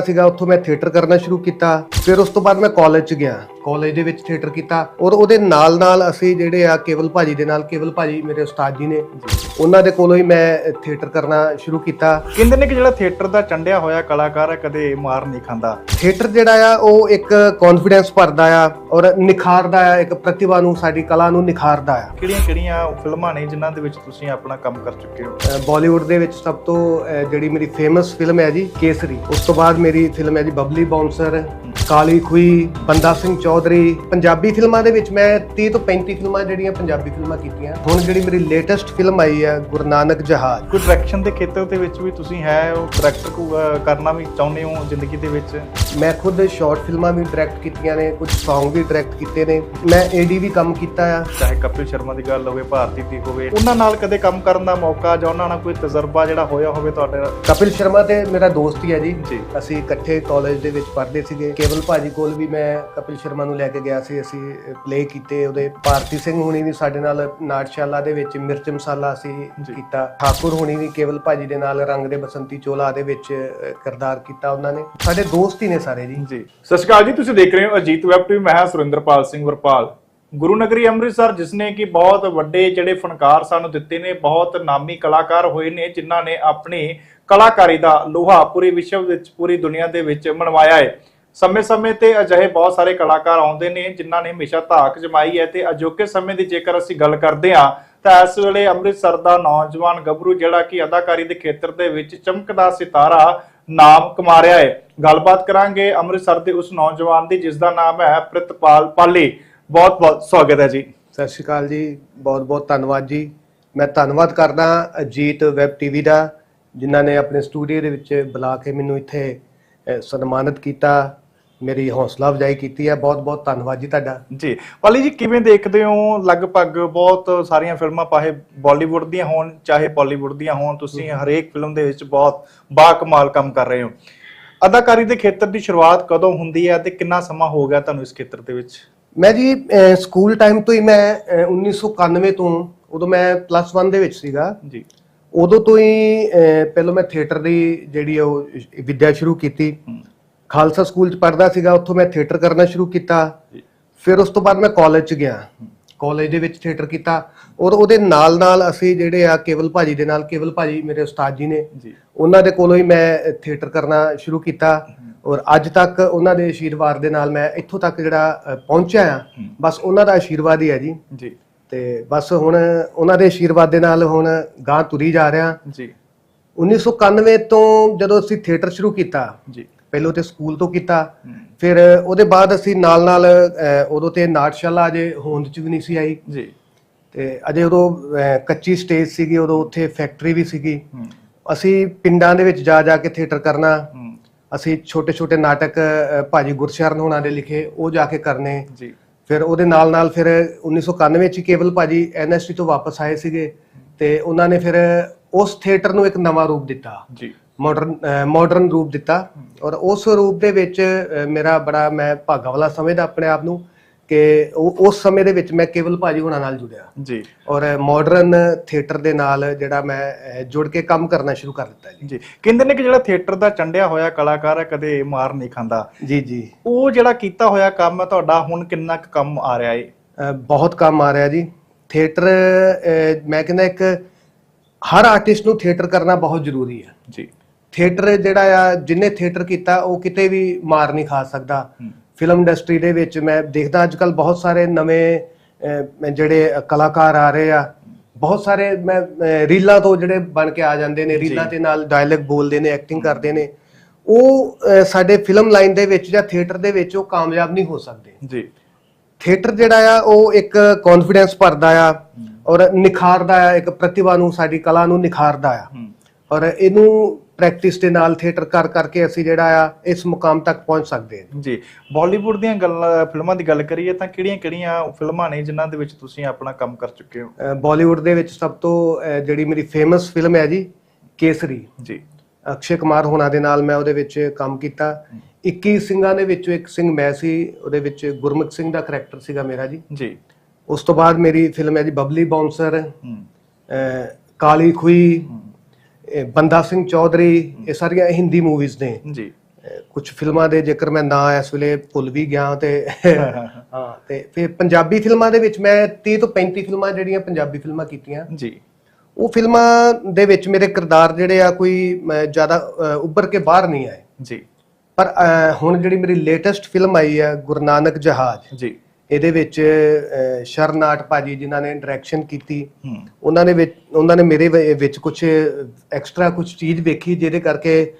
ਸੀਗਾ, ਉੱਥੋਂ ਮੈਂ ਥੀਏਟਰ ਕਰਨਾ ਸ਼ੁਰੂ ਕੀਤਾ। ਫਿਰ ਉਸ ਤੋਂ ਬਾਅਦ ਮੈਂ ਕਾਲਜ ਚ ਗਿਆ। ਕਾਲਜ ਦੇ ਵਿੱਚ ਥੀਏਟਰ ਕੀਤਾ। ਔਰ ਉਹਦੇ ਨਾਲ ਨਾਲ ਅਸੀਂ ਜਿਹੜੇ ਆ ਕੇਵਲ ਭਾਜੀ ਦੇ ਨਾਲ ਕੇਵਲ ਭਾਜੀ ਮੇਰੇ ਉਸਤਾਦ ਜੀ ਨੇ ਉਹਨਾਂ ਦੇ ਕੋਲੋਂ ਹੀ ਮੈਂ ਥੀਏਟਰ ਕਰਨਾ ਸ਼ੁਰੂ ਕੀਤਾ। ਕਹਿੰਦੇ ਨੇ ਕਿ ਜਿਹੜਾ ਥੀਏਟਰ ਦਾ ਚੰਡਿਆ ਹੋਇਆ ਕਲਾਕਾਰ ਹੈ ਕਦੇ ਮਾਰ ਨਹੀਂ ਖਾਂਦਾ? ਥੀਏਟਰ ਜਿਹੜਾ ਆ ਉਹ ਇੱਕ ਕੌਨਫੀਡੈਂਸ ਭਰਦਾ ਆ ਔਰ ਨਿਖਾਰਦਾ ਆ ਇੱਕ ਪ੍ਰਤਿਭਾ ਨੂੰ ਸਾਡੀ ਕਲਾ ਨੂੰ ਨਿਖਾਰਦਾ ਆ। ਕਿਹੜੀਆਂ ਕਿਹੜੀਆਂ ਫਿਲਮਾਂ ਨੇ ਜਿਨ੍ਹਾਂ ਦੇ ਵਿੱਚ ਤੁਸੀਂ ਆਪਣਾ ਕੰਮ ਕਰ ਚੁੱਕੇ ਹੋ? ਬਾਲੀਵੁੱਡ ਦੇ ਵਿੱਚ ਸਭ ਤੋਂ ਜਿਹੜੀ ਮੇਰੀ ਫੇਮਸ ਫਿਲਮ ਹੈ ਜੀ ਕੇਸਰੀ। ਉਸ ਤੋਂ ਬਾਅਦ ਮੇਰੀ ਫਿਲਮ ਹੈ ਜੀ ਬਬਲੀ ਬਾਉਂਸਰ ਕਾਲੀ ਖੂਈ ਬੰਦਾ ਸਿੰਘ ਚੌਧਰੀ ਪੰਜਾਬੀ ਫਿਲਮਾਂ ਦੇ ਵਿੱਚ ਮੈਂ 30 ਤੋਂ 35 ਫਿਲਮਾਂ ਜਿਹੜੀਆਂ ਪੰਜਾਬੀ ਫਿਲਮਾਂ ਕੀਤੀਆਂ ਹੁਣ ਜਿਹੜੀ ਮੇਰੀ ਲੇਟੈਸਟ ਫਿਲਮ ਆਈ ਹੈ ਗੁਰੂ ਨਾਨਕ ਜਹਾਜ਼। ਕੋਈ ਡਾਇਰੈਕਸ਼ਨ ਦੇ ਖੇਤਰ ਦੇ ਵਿੱਚ ਵੀ ਤੁਸੀਂ ਹੈ ਉਹ ਡਾਇਰੈਕਟਰ ਕਰਨਾ ਵੀ ਚਾਹੁੰਦੇ ਹੋ ਜ਼ਿੰਦਗੀ ਦੇ ਵਿੱਚ? ਮੈਂ ਖੁਦ ਸ਼ਾਰਟ ਫਿਲਮਾਂ ਵੀ ਡਾਇਰੈਕਟ ਕੀਤੀਆਂ ਨੇ ਕੁਝ Song ਵੀ ਡਾਇਰੈਕਟ ਕੀਤੇ ਨੇ। ਮੈਂ ਏਡੀ ਵੀ ਕੰਮ ਕੀਤਾ ਆ। ਚਾਹੇ ਕਪਿਲ ਸ਼ਰਮਾ ਦੀ ਗੱਲ ਹੋਵੇ ਭਾਰਤੀ ਦੀ ਹੋਵੇ ਉਹਨਾਂ ਨਾਲ ਕਦੇ ਕੰਮ ਕਰਨ ਦਾ ਮੌਕਾ ਜਾਂ ਉਹਨਾਂ ਨਾਲ ਕੋਈ ਤਜਰਬਾ ਜਿਹੜਾ ਹੋਇਆ ਹੋਵੇ ਤੁਹਾਡੇ ਨਾਲ? ਕਪਿਲ ਸ਼ਰਮਾ ਤੇ ਮੇਰਾ ਦੋਸਤ ਹੀ ਹੈ ਜੀ। ਜੀ। ਅਸੀਂ ਇਕੱਠੇ ਕਾਲਜ ਦੇ ਵਿੱਚ ਪੜ੍ਹਦੇ ਸੀਗੇ। ਕੇਵਲ ਭਾਜੀ ਕੋਲ ਵੀ ਮੈਂ ਕਪਿਲ ਸ਼ਰਮਾ ਨੂੰ ਲੈ ਕੇ ਗਿਆ ਸੀ ਅਸੀਂ ਪਲੇ ਕੀਤੇ। ਉਹਦੇ ਭਾਰਤੀ ਸਿੰਘ ਹੁਣੀ ਵੀ ਸਾਡੇ ਨਾਲ ਨਾਟਸ਼ਾਲਾ ਦੇ ਵਿੱਚ ਮਿਰਚ ਮਸਾਲਾ ਅਸੀਂ। ਕੀਤਾ। ਠਾਕੁਰ ਹੁਣੀ ਵੀ ਕੇਵਲ ਭਾਜੀ ਦੇ ਨਾਲ ਰੰਗ ਦੇ ਬਸੰਤੀ ਚੋਲਾ ਦੇ ਵਿੱਚ ਕਿਰਦਾਰ ਕੀਤਾ ਉਹਨਾਂ ਨੇ। ਸਾਡੇ ਦੋਸਤ ਹੀ ਨੇ ਸਾਰੇ ਜੀ। ਜੀ। ਸਤਿ ਸ਼੍ਰੀ ਅਕਾਲ ਜੀ ਤੁਸੀਂ ਦੇਖ ਰਹੇ ਹੋ ਅਜੀਤ ਵੈਬ ਟੀਵੀ ਮੈਂ ਹਾਂ ਸੁਰਿੰਦਰਪਾਲ ਸਿੰਘ ਵਰਪਾਲ। ਗੁਰੂ ਨਗਰੀ ਅੰਮ੍ਰਿਤਸਰ ਜਿਸ ਨੇ ਕਿ ਬਹੁਤ ਵੱਡੇ ਜਿਹੜੇ ਫਨਕਾਰ ਸਾਨੂੰ ਦਿੱਤੇ ਨੇ ਬਹੁਤ ਨਾਮੀ ਕਲਾਕਾਰ ਹੋਏ ਨੇ ਜਿਨ੍ਹਾਂ ਨੇ ਆਪਣੀ ਕਲਾਕਾਰੀ ਦਾ ਲੋਹਾ ਪੂਰੀ ਵਿਸ਼ਵ ਵਿੱਚ ਪੂਰੀ ਦੁਨੀਆ ਦੇ ਵਿੱਚ ਮਨਵਾਇਆ ਹੈ। ਸਮੇਂ-ਸਮੇਂ ਤੇ ਅਜਿਹੇ ਬਹੁਤ ਸਾਰੇ ਕਲਾਕਾਰ ਆਉਂਦੇ ਨੇ, ਜਿਨ੍ਹਾਂ ਨੇ ਹਮੇਸ਼ਾ ਧਾਕ ਜਮਾਈ ਹੈ ਤੇ ਅਜੋਕੇ ਸਮੇਂ ਦੀ ਜੇਕਰ ਅਸੀਂ ਗੱਲ ਕਰਦੇ ਹਾਂ, ਤਾਂ ਇਸ ਵੇਲੇ ਅੰਮ੍ਰਿਤਸਰ ਦਾ ਨੌਜਵਾਨ ਗੱਭਰੂ ਜਿਹੜਾ ਕਿ ਅਦਾਕਾਰੀ ਦੇ ਖੇਤਰ ਦੇ ਵਿੱਚ ਚਮਕਦਾ ਸਿਤਾਰਾ ਨਾਮ ਕਮਾ ਰਿਹਾ ਹੈ। ਗੱਲਬਾਤ ਕਰਾਂਗੇ ਅੰਮ੍ਰਿਤਸਰ ਦੇ ਉਸ ਨੌਜਵਾਨ ਦੀ, ਜਿਸ ਦਾ ਨਾਮ ਹੈ ਪ੍ਰਿਤਪਾਲ ਪਾਲੀ। ਬਹੁਤ ਬਹੁਤ ਸਵਾਗਤ ਹੈ ਜੀ। ਸਤਿ ਸ਼੍ਰੀ ਅਕਾਲ ਜੀ। ਬਹੁਤ ਬਹੁਤ ਧੰਨਵਾਦ ਜੀ। ਮੈਂ ਧੰਨਵਾਦ ਕਰਦਾ ਅਜੀਤ ਵੈਬ ਟੀਵੀ ਦਾ, ਜਿਨ੍ਹਾਂ ਨੇ ਆਪਣੇ ਸਟੂਡੀਓ ਦੇ ਵਿੱਚ ਬੁਲਾ ਕੇ ਮੈਨੂੰ ਇੱਥੇ ਸਨਮਾਨਿਤ ਕੀਤਾ। ਮੇਰੀ ਹੌਸਲਾ ਅਫਜ਼ਾਈ ਕੀਤੀ ਹੈ ਬਹੁਤ ਬਹੁਤ ਧੰਨਵਾਦ ਜੀ ਤੁਹਾਡਾ। ਜੀ ਪਾਲੀ ਜੀ ਕਿਵੇਂ ਦੇਖਦੇ ਹੋ ਲਗਭਗ ਬਹੁਤ ਸਾਰੀਆਂ ਫਿਲਮਾਂ ਪਾਹੇ ਬਾਲੀਵੁੱਡ ਦੀਆਂ ਹੋਣ ਚਾਹੇ ਬਾਲੀਵੁੱਡ ਦੀਆਂ ਹੋਣ ਤੁਸੀਂ ਹਰੇਕ ਫਿਲਮ ਦੇ ਵਿੱਚ ਬਹੁਤ ਬਾ ਕਮਾਲ ਕੰਮ ਕਰ ਰਹੇ ਹੋ। ਅਦਾਕਾਰੀ ਦੇ ਖੇਤਰ ਦੀ ਸ਼ੁਰੂਆਤ ਕਦੋਂ ਹੁੰਦੀ ਹੈ ਤੇ ਕਿੰਨਾ ਸਮਾਂ ਹੋ ਗਿਆ ਤੁਹਾਨੂੰ ਇਸ ਖੇਤਰ ਦੇ ਵਿੱਚ? ਮੈਂ ਜੀ ਸਕੂਲ ਟਾਈਮ ਤੋਂ ਹੀ ਮੈਂ ਅ, 1991 ਤੋਂ ਉਦੋਂ ਮੈਂ ਪਲੱਸ 1 ਦੇ ਵਿੱਚ ਸੀਗਾ। ਜੀ। ਉਦੋਂ ਤੋਂ ਹੀ ਪਹਿਲਾਂ ਮੈਂ ਥੀਏਟਰ ਦੀ ਜਿਹੜੀ ਉਹ ਵਿੱਦਿਆ ਸ਼ੁਰੂ ਕੀਤੀ। ਖਾਲਸਾ ਸਕੂਲ ਚ ਪੜ੍ਹਦਾ ਸੀਗਾ ਉੱਥੋਂ ਮੈਂ ਥੀਏਟਰ ਕਰਨਾ ਸ਼ੁਰੂ ਕੀਤਾ। ਫਿਰ ਉਸ ਤੋਂ ਬਾਅਦ ਮੈਂ ਕਾਲਜ ਚ ਗਿਆ। ਕਾਲਜ ਦੇ ਵਿੱਚ ਥੀਏਟਰ ਕੀਤਾ ਔਰ ਉਹਦੇ ਨਾਲ ਨਾਲ ਅਸੀਂ ਜਿਹੜੇ ਆ ਕੇਵਲ ਭਾਜੀ ਦੇ ਨਾਲ ਕੇਵਲ ਭਾਜੀ ਮੇਰੇ ਉਸਤਾਦ ਜੀ ਨੇ ਜੀ। ਉਹਨਾਂ ਦੇ ਕੋਲੋਂ ਹੀ ਮੈਂ ਥੀਏਟਰ ਕਰਨਾ ਸ਼ੁਰੂ ਕੀਤਾ ਔਰ ਅੱਜ ਤੱਕ ਉਹਨਾਂ ਦੇ ਆਸ਼ੀਰਵਾਦ ਦੇ ਨਾਲ ਮੈਂ ਇੱਥੋਂ ਤੱਕ ਜਿਹੜਾ ਪਹੁੰਚਿਆ ਆ। ਬਸ ਉਹਨਾਂ ਦਾ ਆਸ਼ੀਰਵਾਦ ਹੀ ਹੈ ਜੀ। ਜੀ। ਤੇ ਬਸ ਹੁਣ ਉਹਨਾਂ ਦੇ ਆਸ਼ੀਰਵਾਦ ਦੇ ਨਾਲ ਹੁਣ ਗਾਂ ਤੁਰੀ ਜਾ ਰਿਹਾ। ਜੀ। 1991 ਤੋਂ ਜਦੋਂ ਅਸੀਂ ਥੀਏਟਰ ਸ਼ੁਰੂ ਕੀਤਾ ਜੀ। ਪਹਿਲਾਂ ਤੇ ਸਕੂਲ ਤੋਂ ਕੀਤਾ। ਫਿਰ ਉਹਦੇ ਬਾਅਦ ਅਸੀਂ ਨਾਲ ਨਾਲ ਉਦੋਂ ਤੇ ਨਾਟਸ਼ਾਲਾ ਅਜੇ ਹੋਂਦ ਚ ਵੀ ਨਹੀਂ ਸੀ ਆਈ। ਜੀ। ਤੇ ਅਜੇ ਉਦੋਂ ਕੱਚੀ ਸਟੇਜ ਸੀਗੀ ਉਦੋਂ ਉੱਥੇ ਫੈਕਟਰੀ ਵੀ ਸੀਗੀ। ਅਸੀਂ ਪਿੰਡਾਂ ਦੇ ਵਿੱਚ ਜਾ ਜਾ ਕੇ ਥੀਏਟਰ ਕਰਨਾ। ਅਸੀਂ ਛੋਟੇ ਛੋਟੇ ਨਾਟਕ ਭਾਜੀ ਗੁਰਸ਼ਰਨ ਹੋਣਾ ਦੇ ਲਿਖੇ ਉਹ ਜਾ ਕੇ ਕਰਨੇ। ਜੀ। ਫਿਰ ਉਹਦੇ ਨਾਲ ਨਾਲ ਫਿਰ 1991 ਚ ਕੇਵਲ ਭਾਜੀ ਐਨਐਸਟੀ ਤੋਂ ਵਾਪਸ ਆਏ ਸੀਗੇ। ਤੇ ਉਹਨਾਂ ਨੇ ਫਿਰ ਉਸ ਥੀਏਟਰ ਨੂੰ ਇੱਕ ਨਵਾਂ ਰੂਪ ਦਿੱਤਾ। ਜੀ। ਮਾਡਰਨ ਮਾਡਰਨ ਰੂਪ ਦਿੱਤਾ। ਔਰ ਉਸ ਰੂਪ ਦੇ ਵਿੱਚ ਮੇਰਾ ਬੜਾ ਮੈਂ ਭਾਗਾ ਵਾਲਾ ਸਮਝਦਾ ਆਪਣੇ ਆਪ ਨੂੰ ਕਿ ਉਸ ਸਮੇਂ ਦੇ ਵਿੱਚ ਮੈਂ ਕੇਵਲ ਭਾਜੀ ਹੁਣਾਂ ਨਾਲ ਜੁੜਿਆ। ਜੀ। ਔਰ ਮਾਡਰਨ ਥੀਏਟਰ ਦੇ ਨਾਲ ਜਿਹੜਾ ਮੈਂ ਜੁੜ ਕੇ ਕੰਮ ਕਰਨਾ ਸ਼ੁਰੂ ਕਰ ਦਿੱਤਾ ਜੀ। ਜੀ। ਕਹਿੰਦੇ ਨੇ ਕਿ ਜਿਹੜਾ ਥੀਏਟਰ ਦਾ ਚੰਡਿਆ ਹੋਇਆ ਕਲਾਕਾਰ ਹੈ ਕਦੇ ਮਾਰ ਨਹੀਂ ਖਾਂਦਾ। ਜੀ ਜੀ। ਉਹ ਜਿਹੜਾ ਕੀਤਾ ਹੋਇਆ ਕੰਮ ਹੈ ਤੁਹਾਡਾ ਹੁਣ ਕਿੰਨਾ ਕੁ ਕੰਮ ਆ ਰਿਹਾ ਏ? ਬਹੁਤ ਕੰਮ ਆ ਰਿਹਾ ਜੀ। ਥੀਏਟਰ ਮੈਂ ਕਹਿੰਦਾ ਇੱਕ ਹਰ ਆਰਟਿਸਟ ਨੂੰ ਥੀਏਟਰ ਕਰਨਾ ਬਹੁਤ ਜ਼ਰੂਰੀ ਹੈ। ਜੀ। ਥੀਏਟਰ ਜਿਹੜਾ ਆ ਜਿਨੇ ਥੀਏਟਰ ਕੀਤਾ ਉਹ ਕਿਤੇ ਵੀ ਮਾਰ ਨਹੀਂ ਖਾ ਸਕਦਾ। ਫਿਲਮ ਇੰਡਸਟਰੀ ਦੇ ਵਿੱਚ ਮੈਂ ਦੇਖਦਾ ਅੱਜ ਕੱਲ ਬਹੁਤ ਸਾਰੇ ਨਵੇਂ ਜਿਹੜੇ ਕਲਾਕਾਰ ਆ ਰਹੇ ਆ ਬਹੁਤ ਸਾਰੇ ਮੈਂ ਰੀਲਾਂ ਤੋਂ ਜਿਹੜੇ ਬਣ ਕੇ ਆ ਜਾਂਦੇ ਨੇ ਰੀਲਾਂ ਦੇ ਨਾਲ ਡਾਇਲੌਗ ਬੋਲਦੇ ਨੇ ਐਕਟਿੰਗ ਕਰਦੇ ਨੇ। ਉਹ ਸਾਡੇ ਫਿਲਮ ਲਾਈਨ ਦੇ ਵਿੱਚ ਜਾਂ ਥੀਏਟਰ ਦੇ ਵਿੱਚ ਉਹ ਕਾਮਯਾਬ ਨਹੀਂ ਹੋ ਸਕਦੇ। ਜੀ। ਥੀਏਟਰ ਜਿਹੜਾ ਆ ਉਹ ਇੱਕ ਕੌਨਫੀਡੈਂਸ ਭਰਦਾ ਆ ਔਰ ਨਿਖਾਰਦਾ ਆ ਇੱਕ ਪ੍ਰਤਿਭਾ ਨੂੰ ਸਾਡੀ ਕਲਾ ਨੂੰ ਨਿਖਾਰਦਾ ਆ। ਔਰ ਇਹਨੂੰ ਪ੍ਰੈਕਟਿਸ ਦੇ ਨਾਲ ਥੀਏਟਰ ਕਰ ਕਰਕੇ ਅਸੀਂ ਜਿਹੜਾ ਆ ਇਸ ਮੁਕਾਮ ਤੱਕ ਪਹੁੰਚ ਸਕਦੇ ਹਾਂ। ਜੀ ਬਾਲੀਵੁੱਡ ਦੀਆਂ ਗੱਲਾਂ ਫਿਲਮਾਂ ਦੀ ਗੱਲ ਕਰੀਏ ਤਾਂ ਕਿਹੜੀਆਂ-ਕਿਹੜੀਆਂ ਫਿਲਮਾਂ ਨੇ ਜਿਨ੍ਹਾਂ ਦੇ ਵਿੱਚ ਤੁਸੀਂ ਆਪਣਾ ਕੰਮ ਕਰ ਚੁੱਕੇ ਹੋ? ਬਾਲੀਵੁੱਡ ਦੇ ਵਿੱਚ ਸਭ ਤੋਂ ਜਿਹੜੀ ਮੇਰੀ ਫੇਮਸ ਫਿਲਮ ਹੈ ਜੀ ਕੇਸਰੀ। ਜੀ। ਅਕਸ਼ੇ ਕੁਮਾਰ ਹੋਣਾ ਦੇ ਨਾਲ ਮੈਂ ਉਹਦੇ ਵਿੱਚ ਕੰਮ ਕੀਤਾ। 21 ਸਿੰਘਾਂ ਦੇ ਵਿੱਚੋਂ ਇੱਕ ਸਿੰਘ ਮੈਂ ਸੀ ਉਹਦੇ ਵਿੱਚ ਗੁਰਮੁਖ ਸਿੰਘ ਦਾ ਕਰੈਕਟਰ ਸੀਗਾ ਮੇਰਾ ਜੀ। ਜੀ। ਉਸ ਤੋਂ ਬਾਅਦ ਮੇਰੀ ਫਿਲਮ ਹੈ ਜੀ ਬਬਲੀ ਬਾਉਂਸਰ ਕਾਲੀ ਖੂਈ ਬੰਦਾ ਸਿੰਘ ਚੌਧਰੀ ਇਹ ਸਾਰੀਆਂ ਹਿੰਦੀ ਮੂਵੀਜ਼ ਨੇ। ਜੀ। ਕੁਝ ਫਿਲਮਾਂ ਦੇ ਜੇਕਰ ਮੈਂ ਨਾਂ ਇਸ ਵੇਲੇ ਭੁੱਲ ਵੀ ਗਿਆ ਤੇ ਹਾਂ ਤੇ ਫਿਰ ਪੰਜਾਬੀ ਫਿਲਮਾਂ ਦੇ ਵਿੱਚ ਮੈਂ 30 ਤੋਂ 35 ਫਿਲਮਾਂ ਜਿਹੜੀਆਂ ਪੰਜਾਬੀ ਫਿਲਮਾਂ ਕੀਤੀਆਂ। ਜੀ। ਉਹ ਫਿਲਮਾਂ ਦੇ ਵਿੱਚ ਮੇਰੇ ਕਿਰਦਾਰ ਜਿਹੜੇ ਆ ਕੋਈ ਜ਼ਿਆਦਾ ਉੱਭਰ ਕੇ ਬਾਹਰ ਨਹੀਂ ਆਏ। ਜੀ। ਪਰ ਹੁਣ ਜਿਹੜੀ ਮੇਰੀ ਲੇਟੈਸਟ ਫਿਲਮ ਆਈ ਹੈ ਗੁਰੂ ਨਾਨਕ ਜਹਾਜ਼। ਜੀ। ਇਹਦੇ ਵਿੱਚ ਸ਼ਰਨਾਟ ਭਾਜੀ ਜਿਨ੍ਹਾਂ ਨੇ ਡਾਇਰੈਕਸ਼ਨ ਕੀਤੀ ਉਹਨਾਂ ਨੇ ਵਿੱਚ ਉਹਨਾਂ ਨੇ ਮੇਰੇ ਵਿੱਚ ਕੁਝ ਐਕਸਟਰਾ ਕੁਝ ਚੀਜ਼ ਵੇਖੀ ਜਿਹਦੇ ਕਰਕੇ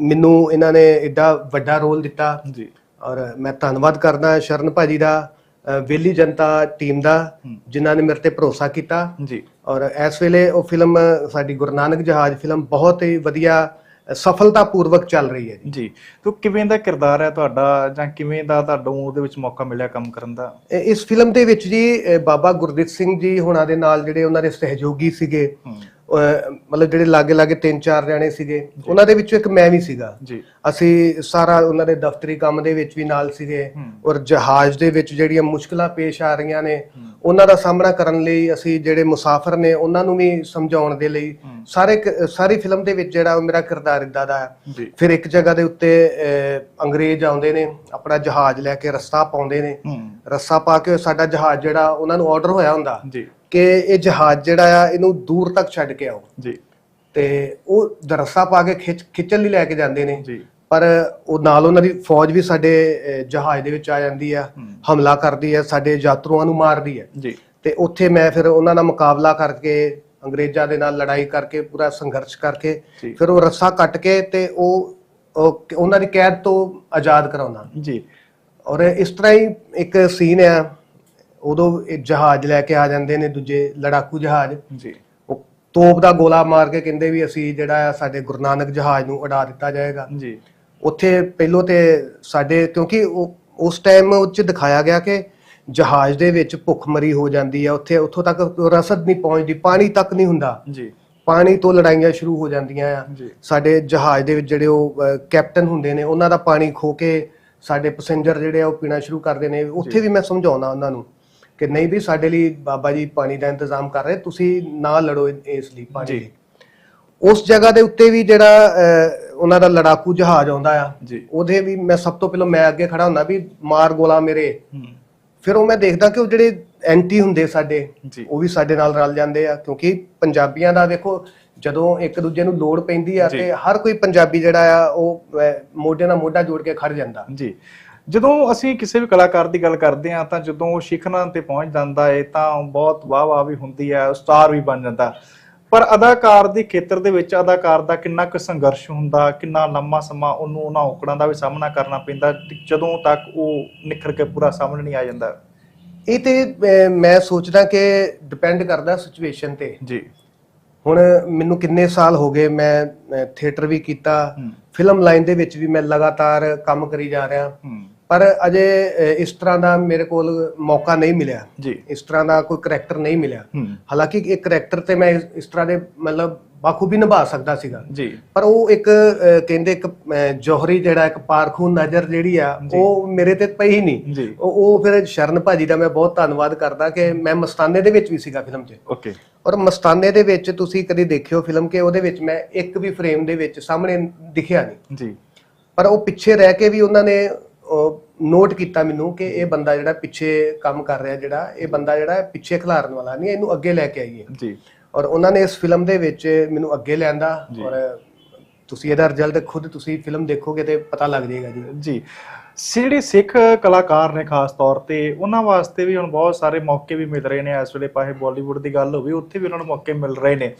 ਮੈਨੂੰ ਇਹਨਾਂ ਨੇ ਐਡਾ ਵੱਡਾ ਰੋਲ ਦਿੱਤਾ। ਜੀ। ਔਰ ਮੈਂ ਧੰਨਵਾਦ ਕਰਦਾ ਸ਼ਰਨ ਭਾਜੀ ਦਾ ਵੇਲੀ ਜਨਤਾ ਟੀਮ ਦਾ ਜਿਨ੍ਹਾਂ ਨੇ ਮੇਰੇ ਤੇ ਭਰੋਸਾ ਕੀਤਾ। ਜੀ। ਔਰ ਇਸ ਵੇਲੇ ਉਹ ਫਿਲਮ ਸਾਡੀ ਗੁਰੂ ਨਾਨਕ ਜਹਾਜ਼ ਫਿਲਮ ਬਹੁਤ ਹੀ ਵਧੀਆ ਸਫਲਤਾਪੂਰਵਕ ਚੱਲ ਰਹੀ ਹੈ ਜੀ। ਜੀ ਤੋ ਕਿਵੇਂ ਦਾ ਕਿਰਦਾਰ ਹੈ ਤੁਹਾਡਾ ਜਾਂ ਕਿਵੇਂ ਦਾ ਤੁਹਾਨੂੰ ਉਹਦੇ ਵਿੱਚ ਮੌਕਾ ਮਿਲਿਆ ਕੰਮ ਕਰਨ ਦਾ? ਇਸ ਫਿਲਮ ਦੇ ਵਿੱਚ ਜੀ ਬਾਬਾ ਗੁਰਦੀਪ ਸਿੰਘ ਜੀ ਹੁਣਾਂ ਦੇ ਨਾਲ ਜਿਹੜੇ ਉਹਨਾਂ ਦੇ ਸਹਿਯੋਗੀ ਸੀਗੇ ਮਤਲਬ ਜਿਹੜੇ ਲਾਗੇ ਲਾਗੇ ਤਿੰਨ ਚਾਰ ਜਣੇ ਸੀਗੇ ਉਹਨਾਂ ਦੇ ਵਿੱਚੋਂ ਇੱਕ ਮੈਂ ਵੀ ਸੀਗਾ। ਜੀ। ਅਸੀਂ ਸਾਰਾ ਉਹਨਾਂ ਦੇ ਦਫ਼ਤਰੀ ਕੰਮ ਦੇ ਵਿੱਚ ਵੀ ਨਾਲ ਸੀਗੇ। ਔਰ ਜਹਾਜ਼ ਦੇ ਵਿੱਚ ਜਿਹੜੀਆਂ ਮੁਸ਼ਕਲਾਂ ਪੇਸ਼ ਆ ਰਹੀਆਂ ਨੇ ਉਹਨਾਂ ਦਾ ਸਾਹਮਣਾ ਕਰਨ ਲਈ ਅਸੀਂ ਜਿਹੜੇ ਮੁਸਾਫਰ ਨੇ ਉਹਨਾਂ ਨੂੰ ਵੀ ਸਮਝਾਉਣ ਦੇ ਲਈ। ਸਾਰੇ ਸਾਰੀ ਫਿਲਮ ਦੇ ਵਿੱਚ ਜਿਹੜਾ ਮੇਰਾ ਕਿਰਦਾਰ ਇਦਾਂ ਦਾ ਹੈ। ਫਿਰ ਇੱਕ ਜਗ੍ਹਾ ਦੇ ਉੱਤੇ ਅੰਗਰੇਜ਼ ਆਉਂਦੇ ਨੇ ਆਪਣਾ ਜਹਾਜ਼ ਲੈ ਕੇ ਰਸਤਾ ਪਾਉਂਦੇ ਨੇ। ਰੱਸਾ ਪਾ ਕੇ ਸਾਡਾ ਜਹਾਜ਼ ਜਿਹੜਾ ਉਹਨਾਂ ਨੂੰ ਆਰਡਰ ਹੋਇਆ ਹੁੰਦਾ ਕਿ ਇਹ ਜਹਾਜ਼ ਜਿਹੜਾ ਆ ਇਹਨੂੰ ਦੂਰ ਤੱਕ ਛੱਡ ਕੇ ਆਓ। ਜੀ। ਤੇ ਉਹ ਰੱਸਾ ਪਾ ਕੇ ਖਿੱਚ ਖਿੱਚਣ ਲਈ ਲੈ ਕੇ ਜਾਂਦੇ ਨੇ। ਜੀ। ਪਰ ਉਹ ਨਾਲ ਉਹਨਾਂ ਦੀ ਫੌਜ ਵੀ ਸਾਡੇ ਅਹ, ਜਹਾਜ਼ ਦੇ ਵਿੱਚ ਆ ਜਾਂਦੀ ਆ। ਹਮਲਾ ਕਰਦੀ ਹੈ ਸਾਡੇ ਯਾਤਰੂਆਂ ਨੂੰ ਮਾਰਦੀ ਜੀ। ਤੇ ਉੱਥੇ ਮੈਂ ਫਿਰ ਉਹਨਾਂ ਨਾਲ ਮੁਕਾਬਲਾ ਕਰਕੇ ਅੰਗਰੇਜ਼ਾਂ ਦੇ ਨਾਲ ਲੜਾਈ ਕਰਕੇ ਪੂਰਾ ਸੰਘਰਸ਼ ਕਰਕੇ ਜੀ। ਫਿਰ ਉਹ ਰੱਸਾ ਕੱਟ ਕੇ ਤੇ ਉਹ ਉਹ ਉਹਨਾਂ ਦੀ ਕੈਦ ਤੋਂ ਆਜ਼ਾਦ ਕਰਾਉਣਾ ਜੀ। ਔਰ ਇਸ ਤਰ੍ਹਾਂ ਹੀ ਇੱਕ ਸੀਨ ਆ ਉਦੋਂ ਇਹ ਜਹਾਜ਼ ਲੈ ਕੇ ਆ ਜਾਂਦੇ ਨੇ ਦੂਜੇ ਲੜਾਕੂ ਜਹਾਜ਼। ਜੀ। ਉਹ ਤੋਪ ਦਾ ਗੋਲਾ ਮਾਰ ਕੇ ਕਹਿੰਦੇ ਵੀ ਅਸੀਂ ਜਿਹੜਾ ਆ ਸਾਡੇ ਗੁਰੂ ਨਾਨਕ ਜਹਾਜ਼ ਨੂੰ ਉਡਾ ਦਿੱਤਾ ਜਾਏਗਾ। ਜੀ। ਉੱਥੇ ਪਹਿਲੋਂ ਤੇ ਸਾਡੇ ਕਿਉਂਕਿ ਉਹ ਉਸ ਟਾਈਮ ਉੱਚ ਦਿਖਾਇਆ ਗਿਆ ਕਿ ਜਹਾਜ਼ ਦੇ ਵਿੱਚ ਭੁੱਖਮਰੀ ਹੋ ਜਾਂਦੀ ਹੈ ਉੱਥੇ ਉੱਥੋਂ ਤੱਕ ਰਸਦ ਨਹੀਂ ਪਹੁੰਚਦੀ ਪਾਣੀ ਤੱਕ ਨਹੀਂ ਹੁੰਦਾ। ਜੀ। ਪਾਣੀ ਤੋਂ ਲੜਾਈਆਂ ਸ਼ੁਰੂ ਹੋ ਜਾਂਦੀਆਂ ਆ। ਸਾਡੇ ਜਹਾਜ਼ ਦੇ ਵਿੱਚ ਜਿਹੜੇ ਉਹ ਕੈਪਟਨ ਹੁੰਦੇ ਨੇ ਉਹਨਾਂ ਦਾ ਪਾਣੀ ਖੋ ਕੇ ਸਾਡੇ ਪੈਸੇਂਜਰ ਜਿਹੜੇ ਆ ਉਹ ਪੀਣਾ ਸ਼ੁਰੂ ਕਰਦੇ ਨੇ। ਉੱਥੇ ਵੀ ਮੈਂ ਸਮਝਾਉਣਾ ਉਹਨਾਂ ਨੂੰ ਕਿ ਨਹੀਂ ਵੀ ਸਾਡੇ ਲਈ ਬਾਬਾ ਜੀ ਪਾਣੀ ਦਾ ਇੰਤਜ਼ਾਮ ਕਰ ਰਹੇ ਤੁਸੀਂ ਨਾ ਲੜੋ ਇਸ ਲਈ ਪਾਣੀ ਉਸ ਜਗ੍ਹਾ ਦੇ ਉੱਤੇ ਵੀ ਜਿਹੜਾ ਉਹਨਾਂ ਦਾ ਲੜਾਕੂ ਜਹਾਜ਼ ਆਉਂਦਾ ਆ। ਜੀ। ਉਹਦੇ ਵੀ ਮੈਂ ਸਭ ਤੋਂ ਪਹਿਲਾਂ ਮੈਂ ਅੱਗੇ ਖੜਾ ਹੁੰਦਾ ਵੀ ਮਾਰ ਗੋਲਾ ਮੇਰੇ। ਹੂੰ। ਫਿਰ ਉਹ ਮੈਂ ਦੇਖਦਾ ਕਿ ਉਹ ਜਿਹੜੇ ਐਂਟੀ ਹੁੰਦੇ ਸਾਡੇ ਜੀ। ਉਹ ਵੀ ਸਾਡੇ ਨਾਲ ਰਲ ਜਾਂਦੇ ਆ। ਕਿਉਂਕਿ ਪੰਜਾਬੀਆਂ ਦਾ ਵੇਖੋ ਜਦੋਂ ਇੱਕ ਦੂਜੇ ਨੂੰ ਲੋੜ ਪੈਂਦੀ ਆ ਜੀ। ਤੇ ਹਰ ਕੋਈ ਪੰਜਾਬੀ ਜਿਹੜਾ ਆ ਉਹ ਅਹ, ਮੋਢੇ ਨਾਲ ਮੋਢਾ ਜੋੜ ਕੇ ਖੜ ਜਾਂਦਾ। ਜੀ। ਜਦੋਂ ਅਸੀਂ ਕਿਸੇ ਵੀ ਕਲਾਕਾਰ ਦੀ ਗੱਲ ਕਰਦੇ ਹਾਂ ਤਾਂ ਜਦੋਂ ਉਹ ਸ਼ਿਖਰਾਂ ਤੇ ਪਹੁੰਚ ਜਾਂਦਾ ਹੈ ਤਾਂ ਬਹੁਤ ਵਾਹ ਵਾਹ ਵੀ ਹੁੰਦੀ ਹੈ ਸਟਾਰ ਵੀ ਬਣ ਜਾਂਦਾ। ਪਰ ਅਦਾਕਾਰ ਦੇ ਖੇਤਰ ਦੇ ਵਿੱਚ ਅਦਾਕਾਰ ਦਾ ਕਿੰਨਾ ਕੁ ਸੰਘਰਸ਼ ਹੁੰਦਾ ਕਿੰਨਾ ਲੰਮਾ ਸਮਾਂ ਉਹਨੂੰ ਉਹਨਾਂ ਔਕੜਾਂ ਦਾ ਵੀ ਸਾਹਮਣਾ ਕਰਨਾ ਪੈਂਦਾ ਜਦੋਂ ਤੱਕ ਉਹ ਨਿਖਰ ਕੇ ਪੂਰਾ ਸਾਹਮਣੇ ਨਹੀਂ ਆ ਜਾਂਦਾ। ਇਹ ਤੇ ਮੈਂ ਸੋਚਦਾ ਕਿ ਡਿਪੈਂਡ ਕਰਦਾ ਸਿਚੁਏਸ਼ਨ ਤੇ। ਜੀ। ਹੁਣ ਮੈਨੂੰ ਕਿੰਨੇ ਸਾਲ ਹੋ ਗਏ ਮੈਂ ਥੀਏਟਰ ਵੀ ਕੀਤਾ। ਫਿਲਮ ਲਾਈਨ ਦੇ ਵਿੱਚ ਵੀ ਮੈਂ ਲਗਾਤਾਰ ਕੰਮ ਕਰੀ ਜਾ ਰਿਹਾ। ਹੂੰ। ਪਰ ਅਜੇ ਇਸ ਤਰ੍ਹਾਂ ਦਾ ਮੇਰੇ ਕੋਲ ਮੌਕਾ ਨਹੀਂ ਮਿਲਿਆ। ਜੀ। ਇਸ ਤਰ੍ਹਾਂ ਦਾ ਕੋਈ ਕਰੈਕਟਰ ਨਹੀਂ ਮਿਲਿਆ। ਹਾਲਾਂਕਿ ਇੱਕ ਕਰੈਕਟਰ ਤੇ ਮੈਂ ਇਸ- ਤਰ੍ਹਾਂ ਦੇ ਮਤਲਬ ਬਾਖੂਬੀ ਨਿਭਾ ਸਕਦਾ ਸੀਗਾ। ਜੀ। ਪਰ ਉਹ ਇੱਕ ਕਹਿੰਦੇ ਇੱਕ ਜੌਹਰੀ ਜਿਹੜਾ ਇੱਕ ਪਾਰਖੂ ਨਜ਼ਰ ਜਿਹੜੀ ਆ। ਉਹ ਮੇਰੇ ਤੇ ਪਈ ਹੀ ਨਹੀਂ ਉਹ ਉਹ ਫਿਰ ਸ਼ਰਨ ਭਾਜੀ ਦਾ ਮੈਂ ਬਹੁਤ ਧੰਨਵਾਦ ਕਰਦਾ ਕਿ ਮੈਂ ਮਸਤਾਨੇ ਦੇ ਵਿੱਚ ਵੀ ਸੀਗਾ ਫਿਲਮ 'ਚ। ਓਕੇ। ਔਰ ਮਸਤਾਨੇ ਦੇ ਵਿੱਚ ਤੁਸੀਂ ਕਦੀ ਦੇਖਿਓ ਫਿਲਮ ਕਿ ਉਹਦੇ ਵਿੱਚ ਮੈਂ ਇੱਕ ਵੀ ਫਰੇਮ ਦੇ ਵਿੱਚ ਸਾਹਮਣੇ ਦਿਖਿਆ ਨਹੀਂ। ਜੀ। ਪਰ ਉਹ ਪਿੱਛੇ ਰਹਿ ਕੇ ਵੀ ਉਹਨਾਂ ਨੇ ਨੋਟ ਕੀਤਾ ਮੈਨੂੰ ਕਿ ਇਹ ਬੰਦਾ ਜਿਹੜਾ ਪਿੱਛੇ ਕੰਮ ਕਰ ਰਿਹਾ ਜਿਹੜਾ ਇਹ ਬੰਦਾ ਜਿਹੜਾ ਪਿੱਛੇ ਖਿਲਾਰਨ ਵਾਲਾ ਨਹੀਂ ਇਹਨੂੰ ਅੱਗੇ ਲੈ ਕੇ ਆਈਏ। ਜੀ। ਔਰ ਉਹਨਾਂ ਨੇ ਇਸ ਫਿਲਮ ਦੇ ਵਿੱਚ ਮੈਨੂੰ ਅੱਗੇ ਲਿਆਂਦਾ ਜੀ। ਔਰ ਤੁਸੀਂ ਇਹਦਾ ਰਿਜ਼ਲਟ ਖੁਦ ਤੁਸੀਂ ਫਿਲਮ ਦੇਖੋਗੇ ਤੇ ਪਤਾ ਲੱਗ ਜਾਏਗਾ ਜੀ। ਜੀ। ਜਿਹੜੇ ਸਿੱਖ ਕਲਾਕਾਰ ਨੇ ਖਾਸ ਤੌਰ ਤੇ ਉਹਨਾਂ ਵਾਸਤੇ ਵੀ ਹੁਣ ਬਹੁਤ ਸਾਰੇ ਮੌਕੇ ਵੀ ਮਿਲ ਰਹੇ ਨੇ। ਇਸ ਵੇਲੇ ਭਾਵੇਂ ਬਾਲੀਵੁੱਡ ਦੀ ਗੱਲ ਹੋਵੇ ਉੱਥੇ ਵੀ ਉਹਨਾਂ ਨੂੰ ਮੌਕੇ ਮਿਲ ਰਹੇ ਨੇ।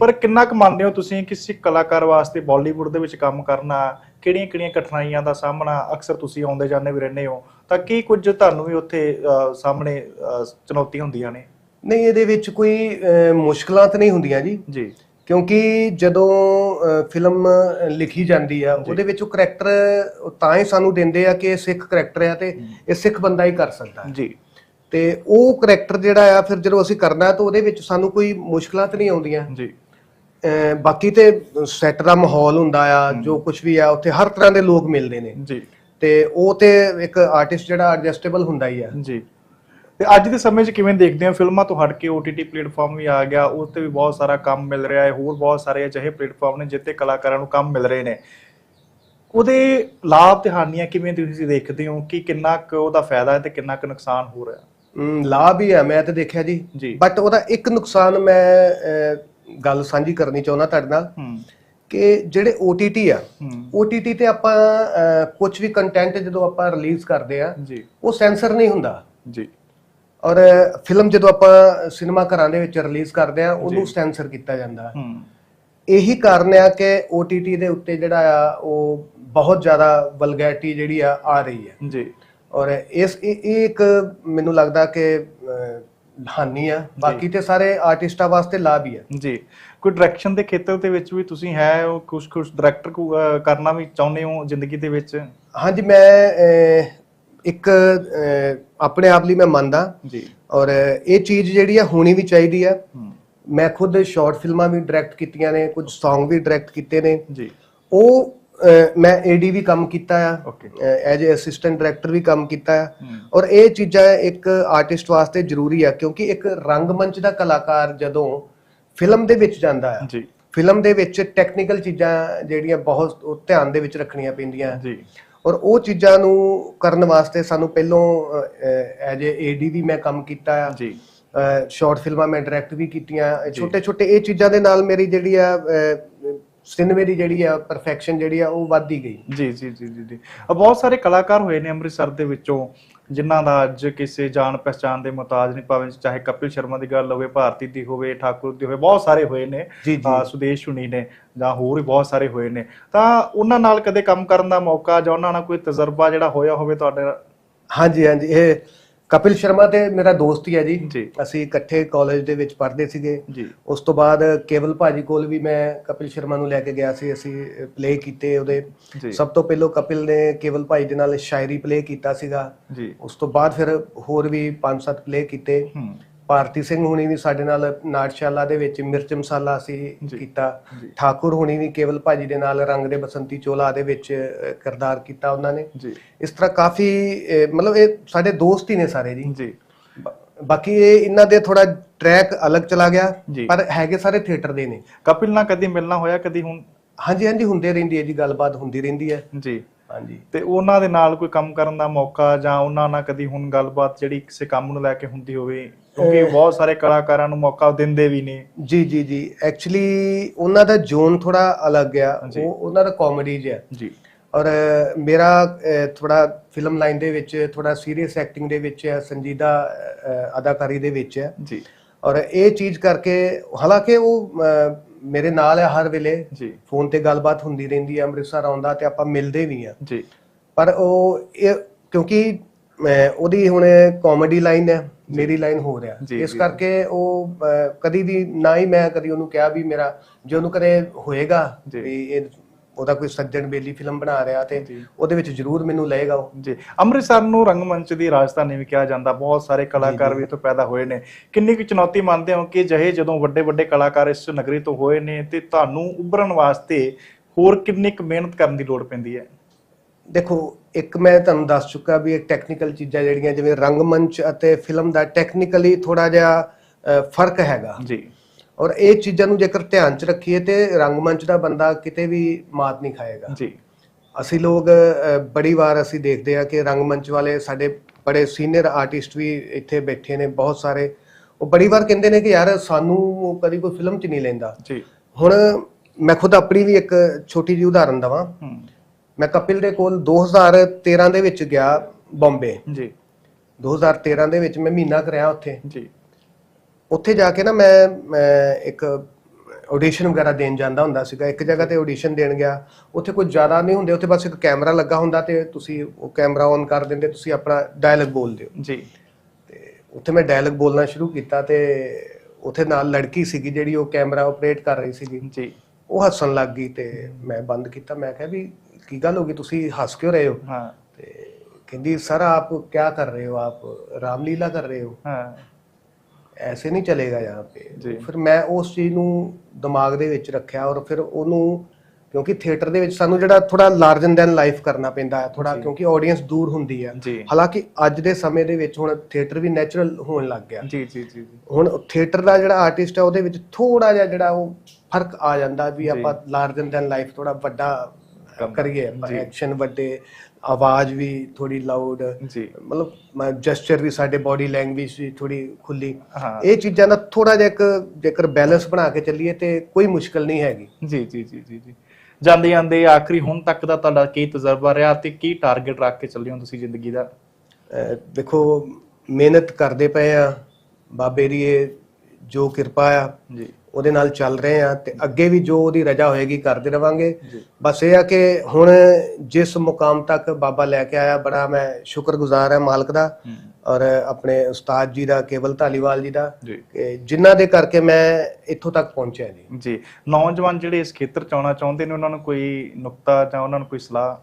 ਪਰ ਕਿੰਨਾ ਕੁ ਮੰਨਦੇ ਹੋ ਤੁਸੀਂ ਕਿ ਸਿੱਖ ਕਲਾਕਾਰ ਵਾਸਤੇ ਬਾਲੀਵੁੱਡ ਦੇ ਵਿੱਚ ਕੰਮ ਕਰਨਾ ਕਿਹੜੀਆਂ-ਕਿਹੜੀਆਂ ਕਠਿਨਾਈਆਂ ਦਾ ਸਾਹਮਣਾ ਅਕਸਰ ਤੁਸੀਂ ਆਉਂਦੇ ਜਾਂਦੇ ਵੀ ਰਹਿੰਦੇ ਹੋ ਤਾਂ ਕੀ ਕੁਝ ਤੁਹਾਨੂੰ ਵੀ ਉੱਥੇ ਸਾਹਮਣੇ ਚੁਣੌਤੀਆਂ ਹੁੰਦੀਆਂ ਨੇ? ਨਹੀਂ ਇਹਦੇ ਵਿੱਚ ਕੋਈ ਮੁਸ਼ਕਲਾਂ ਤਾਂ ਨਹੀਂ ਹੁੰਦੀਆਂ ਜੀ। ਜੀ। ਕਿਉਂਕਿ ਜਦੋਂ ਫਿਲਮ ਲਿਖੀ ਜਾਂਦੀ ਆ ਉਹਦੇ ਵਿੱਚ ਉਹ ਕਰੈਕਟਰ ਤਾਂ ਹੀ ਸਾਨੂੰ ਦਿੰਦੇ ਆ ਕਿ ਇਹ ਸਿੱਖ ਕਰੈਕਟਰ ਆ ਤੇ ਇਹ ਸਿੱਖ ਬੰਦਾ ਹੀ ਕਰ ਸਕਦਾ ਹੈ। ਜੀ। ਤੇ ਉਹ ਕਰੈਕਟਰ ਜਿਹੜਾ ਆ ਫਿਰ ਜਦੋਂ ਅਸੀਂ ਕਰਨਾ ਤਾਂ ਉਹਦੇ ਵਿੱਚ ਸਾਨੂੰ ਕੋਈ ਮੁਸ਼ਕਲਾਂ ਤਾਂ ਨਹੀਂ ਆਉਂਦੀਆਂ। ਜੀ। ਬਾਕੀ ਤੇ ਸੈੱਟ ਦਾ ਮਾਹੌਲ ਹੁੰਦਾ ਆ ਜੋ ਕੁਝ ਵੀ ਆ ਉੱਥੇ ਹਰ ਤਰ੍ਹਾਂ ਦੇ ਲੋਕ ਮਿਲਦੇ ਨੇ। ਜੀ। ਤੇ ਉਹ ਤੇ ਇੱਕ ਆਰਟਿਸਟ ਜਿਹੜਾ ਐਡਜਸਟੇਬਲ ਹੁੰਦਾ ਹੀ ਆ। ਜੀ। ਤੇ ਅੱਜ ਦੇ ਸਮੇਂ 'ਚ ਕਿਵੇਂ ਦੇਖਦੇ ਹੋ? ਫਿਲਮਾਂ ਤੋਂ ਹਟ ਕੇ OTT ਪਲੇਟਫਾਰਮ ਵੀ ਆ ਗਿਆ ਉਸ ਤੇ ਵੀ ਬਹੁਤ ਸਾਰਾ ਕੰਮ ਮਿਲ ਰਿਹਾ ਹੈ ਹੋਰ ਬਹੁਤ ਸਾਰੇ ਅਜਿਹੇ ਪਲੇਟਫਾਰਮ ਨੇ ਜਿੱਤੇ ਕਲਾਕਾਰਾਂ ਨੂੰ ਕੰਮ ਮਿਲ ਰਹੇ ਨੇ। ਉਹਦੇ ਲਾਭ ਤੇ ਹਾਨੀਆਂ ਕਿਵੇਂ ਤੁਸੀਂ ਦੇਖਦੇ ਹੋ? ਕਿ ਕਿੰਨਾ ਕੁ ਉਹਦਾ ਫਾਇਦਾ ਹੈ ਤੇ ਕਿੰਨਾ ਕੁ ਨੁਕਸਾਨ ਹੋ ਰਿਹਾ? ਲਾਭ ਹੀ ਹੈ ਮੈਂ ਤਾਂ ਦੇਖਿਆ ਜੀ। ਬਟ ਉਹਦਾ ਇੱਕ ਨੁਕਸਾਨ ਮੈਂ ਗੱਲ ਸਾਂਝੀ ਕਰਨੀ ਚਾਹੁੰਦਾ ਤੁਹਾਡੇ ਨਾਲ ਕਿ ਜਿਹੜੇ OTT ਆ OTT ਤੇ ਆਪਾਂ ਕੁਝ ਵੀ ਕੰਟੈਂਟ ਜਦੋਂ ਆਪਾਂ ਰਿਲੀਜ਼ ਕਰਦੇ ਆ ਉਹ ਸੈਂਸਰ ਨਹੀਂ ਹੁੰਦਾ। ਜੀ। ਔਰ ਫਿਲਮ ਜਦੋਂ ਆਪਾਂ ਸਿਨੇਮਾ ਘਰਾਂ ਦੇ ਵਿੱਚ ਰਿਲੀਜ਼ ਕਰਦੇ ਆ ਉਹਨੂੰ ਸੈਂਸਰ ਕੀਤਾ ਜਾਂਦਾ। ਹੂੰ। ਇਹੀ ਕਾਰਨ ਆ ਕਿ OTT ਦੇ ਉੱਤੇ ਜਿਹੜਾ ਆ ਉਹ ਬਹੁਤ ਜ਼ਿਆਦਾ ਵਲਗੈਰਿਟੀ ਜਿਹੜੀ ਆ ਆ ਰਹੀ ਹੈ ਜੀ। ਔਰ ਇਸ ਇਹ ਇੱਕ ਮੈਨੂੰ ਲੱਗਦਾ ਕਿ ਹਾਨੀ ਆ। ਬਾਕੀ ਤੇ ਸਾਰੇ ਆਰਟਿਸਟਾਂ ਵਾਸਤੇ ਲਾਭ ਹੀ ਆ। ਜੀ। ਕੋਈ ਡਾਇਰੈਕਸ਼ਨ ਦੇ ਖੇਤਰ ਦੇ ਵਿੱਚ ਵੀ ਤੁਸੀਂ ਹੈ ਉਹ ਕੁਝ ਕੁਝ ਡਾਇਰੈਕਟਰ ਕਰਨਾ ਵੀ ਚਾਹੁੰਦੇ ਹੋ ਜ਼ਿੰਦਗੀ ਦੇ ਵਿੱਚ? ਹਾਂਜੀ ਮੈਂ ਇੱਕ ਆਪਣੇ ਆਪ ਲਈ ਮੈਂ ਮੰਨਦਾ। ਜੀ। ਔਰ ਇਹ ਚੀਜ਼ ਜਿਹੜੀ ਆ ਹੋਣੀ ਵੀ ਚਾਹੀਦੀ ਆ। ਮੈਂ ਖੁਦ ਸ਼ਾਰਟ ਫਿਲਮਾਂ ਵੀ ਡਾਇਰੈਕਟ ਕੀਤੀਆਂ ਨੇ ਕੁਝ Song ਵੀ ਡਾਇਰੈਕਟ ਕੀਤੇ ਨੇ। ਜੀ। ਉਹ ਮੈਂ ਏਡੀ ਵੀ ਕੰਮ ਕੀਤਾ ਆ ਐਜ ਅਸਿਸਟੈਂਟ ਡਾਇਰੈਕਟਰ ਵੀ ਕੰਮ ਕੀਤਾ ਆ। ਔਰ ਇਹ ਚੀਜ਼ਾਂ ਇੱਕ ਆਰਟਿਸਟ ਵਾਸਤੇ ਜ਼ਰੂਰੀ ਆ ਕਿਉਂਕਿ ਇੱਕ ਰੰਗਮੰਚ ਦਾ ਕਲਾਕਾਰ ਜਦੋਂ ਫਿਲਮ ਦੇ ਵਿੱਚ ਜਾਂਦਾ ਆ ਜੀ। ਫਿਲਮ ਦੇ ਵਿੱਚ ਟੈਕਨੀਕਲ ਚੀਜ਼ਾਂ ਜਿਹੜੀਆਂ ਬਹੁਤ ਧਿਆਨ ਦੇ ਵਿੱਚ ਰੱਖਣੀਆਂ ਪੈਂਦੀਆਂ। ਜੀ। ਔਰ ਉਹ ਚੀਜ਼ਾਂ ਨੂੰ ਕਰਨ ਵਾਸਤੇ ਸਾਨੂੰ ਪਹਿਲੋਂ ਐਜ ਏਡੀ ਵੀ ਮੈਂ ਕੰਮ ਕੀਤਾ ਆ। ਜੀ। ਸ਼ਾਰਟ ਫਿਲਮਾਂ ਮੈਂ ਡਾਇਰੈਕਟ ਵੀ ਕੀਤੀਆਂ। ਛੋਟੇ ਛੋਟੇ ਇਹ ਚੀਜ਼ਾਂ ਦੇ ਨਾਲ ਮੇਰੀ ਜਿਹੜੀ ਆ ਸਿਨੇਮੇ ਦੀ ਜਿਹੜੀ ਆ ਪਰਫੈਕਸ਼ਨ ਜਿਹੜੀ ਆ ਉਹ ਵੱਧਦੀ ਗਈ। ਜੀ ਜੀ ਜੀ ਜੀ ਜੀ। ਬਹੁਤ ਸਾਰੇ ਕਲਾਕਾਰ ਹੋਏ ਨੇ ਅੰਮ੍ਰਿਤਸਰ ਦੇ ਵਿੱਚੋਂ ਜਿਨ੍ਹਾਂ ਦਾ ਅੱਜ ਕਿਸੇ ਜਾਣ ਪਛਾਣ ਦੇ ਮੁਤਾਜ ਨਹੀਂ ਭਾਵੇਂ ਚਾਹੇ ਕਪਿਲ ਸ਼ਰਮਾ ਦੀ ਗੱਲ ਹੋਵੇ ਭਾਰਤੀ ਦੀ ਹੋਵੇ ਠਾਕੁਰ ਦੀ ਹੋਵੇ ਬਹੁਤ ਸਾਰੇ ਹੋਏ ਨੇ ਸੁਦੇਸ਼ ਹੁਣੀ ਨੇ ਜਾਂ ਹੋਰ ਵੀ ਬਹੁਤ ਸਾਰੇ ਹੋਏ ਨੇ। ਤਾਂ ਉਹਨਾਂ ਨਾਲ ਕਦੇ ਕੰਮ ਕਰਨ ਦਾ ਮੌਕਾ ਜਾਂ ਉਹਨਾਂ ਨਾਲ ਕੋਈ ਤਜਰਬਾ ਜਿਹੜਾ ਹੋਇਆ ਹੋਵੇ ਤੁਹਾਡੇ ਨਾਲ? ਹਾਂਜੀ ਹਾਂਜੀ ਇਹ ਕਪਿਲ ਸ਼ਰਮਾ ਤੇ ਮੇਰਾ ਦੋਸਤ ਹੀ ਹੈ ਜੀ। ਅਸੀਂ ਇਕੱਠੇ ਕਾਲਜ ਦੇ ਵਿੱਚ ਪੜ੍ਹਦੇ ਸੀਗੇ। ਉਸ ਤੋਂ ਬਾਅਦ ਕੇਵਲ ਭਾਜੀ ਕੋਲ ਵੀ ਮੈਂ ਕਪਿਲ ਸ਼ਰਮਾ ਨੂੰ ਲੈ ਕੇ ਗਿਆ ਸੀ। ਅਸੀਂ ਪਲੇ ਕੀਤੇ ਉਹਦੇ। ਸਭ ਤੋਂ ਪਹਿਲਾਂ ਕਪਿਲ ਨੇ ਕੇਵਲ ਭਾਈ ਦੇ ਨਾਲ ਸ਼ਾਇਰੀ ਪਲੇ ਕੀਤਾ ਸੀਗਾ। ਉਸ ਤੋਂ ਬਾਅਦ ਫਿਰ ਹੋਰ ਵੀ 5-7 ਪਲੇ ਕੀਤੇ। ਭਾਰਤੀ ਸਿੰਘ ਹੁਣੀ ਵੀ ਸਾਡੇ ਨਾਲ ਨਾਟਸ਼ਾਲਾ ਦੇ ਵਿੱਚ ਮਿਰਚ ਮਸਾਲਾ ਅਸੀਂ। ਕੀਤਾ। ਠਾਕੁਰ ਹੁਣੀ ਵੀ ਕੇਵਲ ਭਾਜੀ ਦੇ ਨਾਲ ਰੰਗ ਦੇ ਬਸੰਤੀ ਚੋਲਾ ਦੇ ਵਿੱਚ ਕਿਰਦਾਰ ਕੀਤਾ ਉਹਨਾਂ ਨੇ। ਜੀ। ਇਸ ਤਰ੍ਹਾਂ ਕਾਫੀ ਮਤਲਬ ਇਹ ਸਾਡੇ ਦੋਸਤ ਹੀ ਨੇ ਸਾਰੇ ਜੀ। ਜੀ। ਬਾਕੀ ਇਹ ਇਹਨਾਂ ਦੇ ਥੋੜਾ ਟਰੈਕ ਅਲੱਗ ਚਲਾ ਗਿਆ। ਪਰ ਹੈਗੇ ਸਾਰੇ ਥੀਏਟਰ ਦੇ ਨੇ। ਕਪਿਲ ਨਾਲ ਕਦੀ ਮਿਲਣਾ ਹੋਇਆ ਕਦੀ ਹੁਣ? ਹਾਂਜੀ ਹਾਂਜੀ ਹੁੰਦੇ ਰਹਿੰਦੀ ਹੈ ਜੀ ਗੱਲਬਾਤ ਹੁੰਦੀ ਰਹਿੰਦੀ ਹੈ। ਜੀ। ਹਾਂਜੀ। ਤੇ ਉਹਨਾਂ ਦੇ ਨਾਲ ਕੋਈ ਕੰਮ ਕਰਨ ਦਾ ਮੌਕਾ ਜਾਂ ਉਹਨਾਂ ਨਾਲ ਕਦੀ ਹੁਣ ਗੱਲਬਾਤ ਜਿਹੜੀ ਕਿਸੇ ਕੰਮ ਨੂੰ ਲੈ ਕੇ ਹੁੰਦੀ ਹੋਵੇ ਕਿਉਂਕਿ ਬਹੁਤ ਸਾਰੇ ਕਲਾਕਾਰਾਂ ਨੂੰ ਮੌਕਾ ਦਿੰਦੇ ਵੀ ਨੇ। ਜੀ ਜੀ ਜੀ। ਐਕਚੁਅਲੀ ਉਹਨਾਂ ਦਾ ਜ਼ੋਨ ਥੋੜਾ ਅਲੱਗ ਆ। ਉਹ ਉਹਨਾਂ ਦਾ ਕਾਮੇਡੀ ਜਿਹਾ। ਜੀ। ਔਰ ਮੇਰਾ ਥੋੜਾ ਫਿਲਮ ਲਾਈਨ ਦੇ ਵਿੱਚ ਥੋੜਾ ਸੀਰੀਅਸ ਐਕਟਿੰਗ ਦੇ ਵਿੱਚ ਹੈ ਸੰਜੀਦਾ ਅਦਾਕਾਰੀ ਦੇ ਵਿੱਚ ਹੈ ਜੀ। ਔਰ ਇਹ ਚੀਜ਼ ਕਰਕੇ ਹਾਲਾਂਕਿ ਉਹ ਮੇਰੇ ਨਾਲ ਹੈ ਹਰ ਵੇਲੇ। ਜੀ। ਫੋਨ ਤੇ ਗੱਲਬਾਤ ਹੁੰਦੀ ਰਹਿੰਦੀ ਹੈ ਅੰਮ੍ਰਿਤਸਰ ਆਉਂਦਾ ਤੇ ਆਪਾਂ ਮਿਲਦੇ ਵੀ ਆ ਜੀ। ਪਰ ਉਹ ਇਹ ਕਿਉਂਕਿ ਮੈਂ ਉਹਦੀ ਹੁਣ ਕਾਮੇਡੀ ਲਾਈਨ ਹੈ ਮੇਰੀ ਲਾਈਨ ਹੋ। ਰਿਹਾ ਜੀ, ਇਸ ਜੀ। ਕਰਕੇ ਉਹ ਅਹ, ਕਦੀ ਵੀ ਨਾ ਹੀ ਮੈਂ ਕਦੀ ਉਹਨੂੰ ਕਿਹਾ ਵੀ ਮੇਰਾ ਜੇ ਉਹਨੂੰ ਕਦੇ ਹੋਏਗਾ ਜੀ। ਵੀ ਇਹ ਉਹਦਾ ਕੋਈ ਸੱਜਣ ਬੇਲੀ ਫਿਲਮ ਬਣਾ ਰਿਹਾ ਤੇ। ਉਹਦੇ ਵਿੱਚ ਜ਼ਰੂਰ ਮੈਨੂੰ ਲਏਗਾ ਉਹ। ਜੀ ਅੰਮ੍ਰਿਤਸਰ ਨੂੰ ਰੰਗਮੰਚ ਦੀ ਰਾਜਧਾਨੀ ਵੀ ਕਿਹਾ ਜਾਂਦਾ। ਬਹੁਤ ਸਾਰੇ ਕਲਾਕਾਰ ਵੀ ਇੱਥੋਂ ਪੈਦਾ ਹੋਏ ਨੇ। ਕਿੰਨੀ ਕੁ ਚੁਣੌਤੀ ਮੰਨਦੇ ਹੋ ਕਿ ਜਿਹੇ ਜਦੋਂ ਵੱਡੇ ਵੱਡੇ ਕਲਾਕਾਰ ਇਸ ਨਗਰੀ ਤੋਂ ਹੋਏ ਨੇ ਤੇ ਤੁਹਾਨੂੰ ਉੱਭਰਨ ਵਾਸਤੇ ਹੋਰ ਕਿੰਨੀ ਕੁ ਮਿਹਨਤ ਕਰਨ ਦੀ ਲੋੜ ਪੈਂਦੀ ਹੈ? ਦੇਖੋ ਇੱਕ ਮੈਂ ਤੁਹਾਨੂੰ ਦੱਸ ਚੁੱਕਾ ਵੀ ਇਹ ਟੈਕਨੀਕਲ ਚੀਜ਼ਾਂ ਜਿਹੜੀਆਂ ਜਿਵੇਂ ਰੰਗਮੰਚ ਅਤੇ ਫਿਲਮ ਦਾ ਟੈਕਨੀਕਲੀ ਥੋੜਾ ਜਿਹਾ ਫ਼ਰਕ ਹੈਗਾ। ਜੀ। ਔਰ ਇਹ ਚੀਜ਼ਾਂ ਨੂੰ ਜੇਕਰ ਧਿਆਨ 'ਚ ਰੱਖੀਏ ਤੇ ਰੰਗਮੰਚ ਦਾ ਬੰਦਾ ਕਿਤੇ ਵੀ ਮਾਤ ਨਹੀਂ ਖਾਏਗਾ। ਜੀ। ਅਸੀਂ ਲੋਕ ਬੜੀ ਵਾਰ ਅਸੀਂ ਦੇਖਦੇ ਆ ਕਿ ਰੰਗਮੰਚ ਵਾਲੇ ਸਾਡੇ ਬੜੇ ਸੀਨੀਅਰ ਆਰਟਿਸਟ ਵੀ ਇੱਥੇ ਬੈਠੇ ਨੇ ਬਹੁਤ ਸਾਰੇ। ਉਹ ਬੜੀ ਵਾਰ ਕਹਿੰਦੇ ਨੇ ਕਿ ਯਾਰ ਸਾਨੂੰ ਕਦੀ ਕੋਈ ਫਿਲਮ 'ਚ ਨਹੀਂ ਲੈਂਦਾ। ਜੀ। ਹੁਣ ਮੈਂ ਖੁਦ ਆਪਣੀ ਵੀ ਇੱਕ ਛੋਟੀ ਜਿਹੀ ਉਦਾਹਰਨ ਦਵਾਂ। ਮੈਂ ਕਪਿਲ ਦੇ ਕੋਲ 2013 ਦੇ ਵਿੱਚ ਗਿਆ ਬੰਬੇ। ਜੀ। 2013 ਦੇ ਵਿੱਚ ਮੈਂ ਮਹੀਨਾ ਕਰਿਆ ਉੱਥੇ। ਜੀ। ਉੱਥੇ ਜਾ ਕੇ ਨਾ ਮੈਂ ਇੱਕ ਆਡੀਸ਼ਨ ਵਗੈਰਾ ਦੇਣ ਜਾਂਦਾ ਹੁੰਦਾ ਸੀਗਾ। ਇੱਕ ਜਗ੍ਹਾ ਤੇ ਆਡੀਸ਼ਨ ਦੇਣ ਗਿਆ। ਉੱਥੇ ਕੋਈ ਜ਼ਿਆਦਾ ਨਹੀਂ ਹੁੰਦੇ ਉੱਥੇ ਬਸ ਇੱਕ ਕੈਮਰਾ ਲੱਗਾ ਹੁੰਦਾ ਤੇ ਤੁਸੀਂ ਉਹ ਕੈਮਰਾ ਔਨ ਕਰ ਦਿੰਦੇ ਤੁਸੀਂ ਆਪਣਾ ਡਾਇਲੌਗ ਬੋਲਦੇ ਹੋ ਜੀ। ਤੇ ਉੱਥੇ ਮੈਂ ਡਾਇਲੌਗ ਬੋਲਣਾ ਸ਼ੁਰੂ ਕੀਤਾ ਤੇ ਉੱਥੇ ਨਾਲ ਲੜਕੀ ਸੀਗੀ ਜਿਹੜੀ ਉਹ ਕੈਮਰਾ ਆਪਰੇਟ ਕਰ ਰਹੀ ਸੀਗੀ। ਜੀ। ਉਹ ਹੱਸਣ ਲੱਗ ਗਈ ਤੇ ਮੈਂ ਬੰਦ ਕੀਤਾ। ਮੈਂ ਕਿਹਾ ਵੀ ਕੀ ਗੱਲ ਹੋ ਗਈ? ਤੁਸੀਂ ਹੱਸ ਕਿਉਂ ਰਹੇ ਹੋ? ਹਾਂ। ਤੇ ਕਹਿੰਦੀ ਸਰ ਆਪ ਕੀ ਕਰ ਰਹੇ ਹੋ? ਆਪ ਰਾਮਲੀਲਾ ਕਰ ਰਹੇ ਹੋ? ਹਾਂ। ਐਸੇ ਨਹੀਂ ਚਲੇਗਾ ਯਹਾਂ ਪੇ। ਫਿਰ ਮੈਂ ਉਸ ਚੀਜ਼ ਨੂੰ ਦਿਮਾਗ ਦੇ ਵਿੱਚ ਰੱਖਿਆ ਔਰ ਫਿਰ ਉਹਨੂੰ ਕਿਉਂਕਿ ਥੀਏਟਰ ਦੇ ਵਿੱਚ ਸਾਨੂੰ ਜਿਹੜਾ ਥੋੜਾ ਲਾਰਜਨ ਦੈਨ ਲਾਈਫ ਕਰਨਾ ਪੈਂਦਾ ਹੈ ਥੋੜਾ ਕਿਉਂਕਿ ਆਡੀਅנס ਦੂਰ ਹੁੰਦੀ ਹੈ। ਹਾਲਾਂਕਿ ਅੱਜ ਦੇ ਸਮੇਂ ਦੇ ਵਿੱਚ ਹੁਣ ਥੀਏਟਰ ਵੀ ਨੈਚੁਰਲ ਹੋਣ ਲੱਗ ਗਿਆ। ਜੀ ਜੀ ਜੀ ਹੁਣ ਥੀਏਟਰ ਦਾ ਜਿਹੜਾ ਆਰਟਿਸਟ ਹੈ ਉਹਦੇ ਵਿੱਚ ਥੋੜਾ ਜਿਹਾ ਜਿਹੜਾ ਉਹ ਫ਼ਰਕ ਆ ਜਾਂਦਾ ਵੀ ਆਪਾਂ ਲਾਰਜਨ ਦੈਨ ਲਾਈਫ ਥੋੜਾ ਵੱਡਾ ਕਰੀਏ ਐਕਸ਼ਨ ਵੱਡੇ ਆਵਾਜ਼ ਵੀ ਥੋੜੀ ਲਾਊਡ ਜੀ ਮਤਲਬ ਜੈਸਚਰ ਵੀ ਸਾਡੇ ਬਾਡੀ ਲੈਂਗੁਏਜ ਵੀ ਥੋੜੀ ਖੁੱਲੀ ਇਹ ਚੀਜ਼ਾਂ ਦਾ ਥੋੜਾ ਜਿਹਾ ਇੱਕ ਜੇਕਰ ਬੈਲੈਂਸ ਬਣਾ ਕੇ ਚੱਲੀਏ ਤੇ ਕੋਈ ਮੁਸ਼ਕਲ ਨਹੀਂ ਹੈਗੀ ਜੀ ਜੀ ਜੀ ਜੀ ਜੀ ਜਾਂਦੇ ਜਾਂਦੇ ਆਖਰੀ ਹੁਣ ਤੱਕ ਦਾ ਤੁਹਾਡਾ ਕੀ ਤਜਰਬਾ ਰਿਹਾ ਤੇ ਕੀ ਟਾਰਗੇਟ ਰੱਖ ਕੇ ਚੱਲੇ ਹੋ ਤੁਸੀਂ ਜ਼ਿੰਦਗੀ ਦਾ ਦੇਖੋ ਮਿਹਨਤ ਕਰਦੇ ਪਏ ਆ ਬਾਬੇ ਦੀ ਇਹ ਜੋ ਕਿਰਪਾ ਆ ਜੀ ਉਹਦੇ ਨਾਲ ਚੱਲ ਰਹੇ ਆ ਤੇ ਅੱਗੇ ਵੀ ਜੋ ਉਹਦੀ ਰਜਾ ਹੋਏਗੀ ਕਰਦੇ ਰਵਾਂਗੇ। ਬਸ ਇਹ ਆ ਕਿ ਹੁਣ ਜਿਸ ਮੁਕਾਮ ਤੱਕ ਬਾਬਾ ਲੈ ਕੇ ਆਇਆ ਬੜਾ ਮੈਂ ਸ਼ੁਕਰਗੁਜ਼ਾਰ ਹਾਂ ਮਾਲਕ ਦਾ ਔਰ ਆਪਣੇ ਉਸਤਾਦ ਜੀ ਦਾ ਕੇਵਲ ਧਾਲੀਵਾਲ ਜੀ ਦਾ ਕਿ ਜਿਨ੍ਹਾਂ ਦੇ ਕਰਕੇ ਮੈਂ ਇੱਥੋਂ ਤੱਕ ਪਹੁੰਚਿਆ ਜੀ। ਜੀ ਨੌਜਵਾਨ ਜਿਹੜੇ ਇਸ ਖੇਤਰ ਚ ਆਉਣਾ ਚਾਹੁੰਦੇ ਨੇ ਉਹਨਾਂ ਨੂੰ ਕੋਈ ਨੁਕਤਾ ਜਾਂ ਉਹਨਾਂ ਨੂੰ ਕੋਈ ਸਲਾਹ?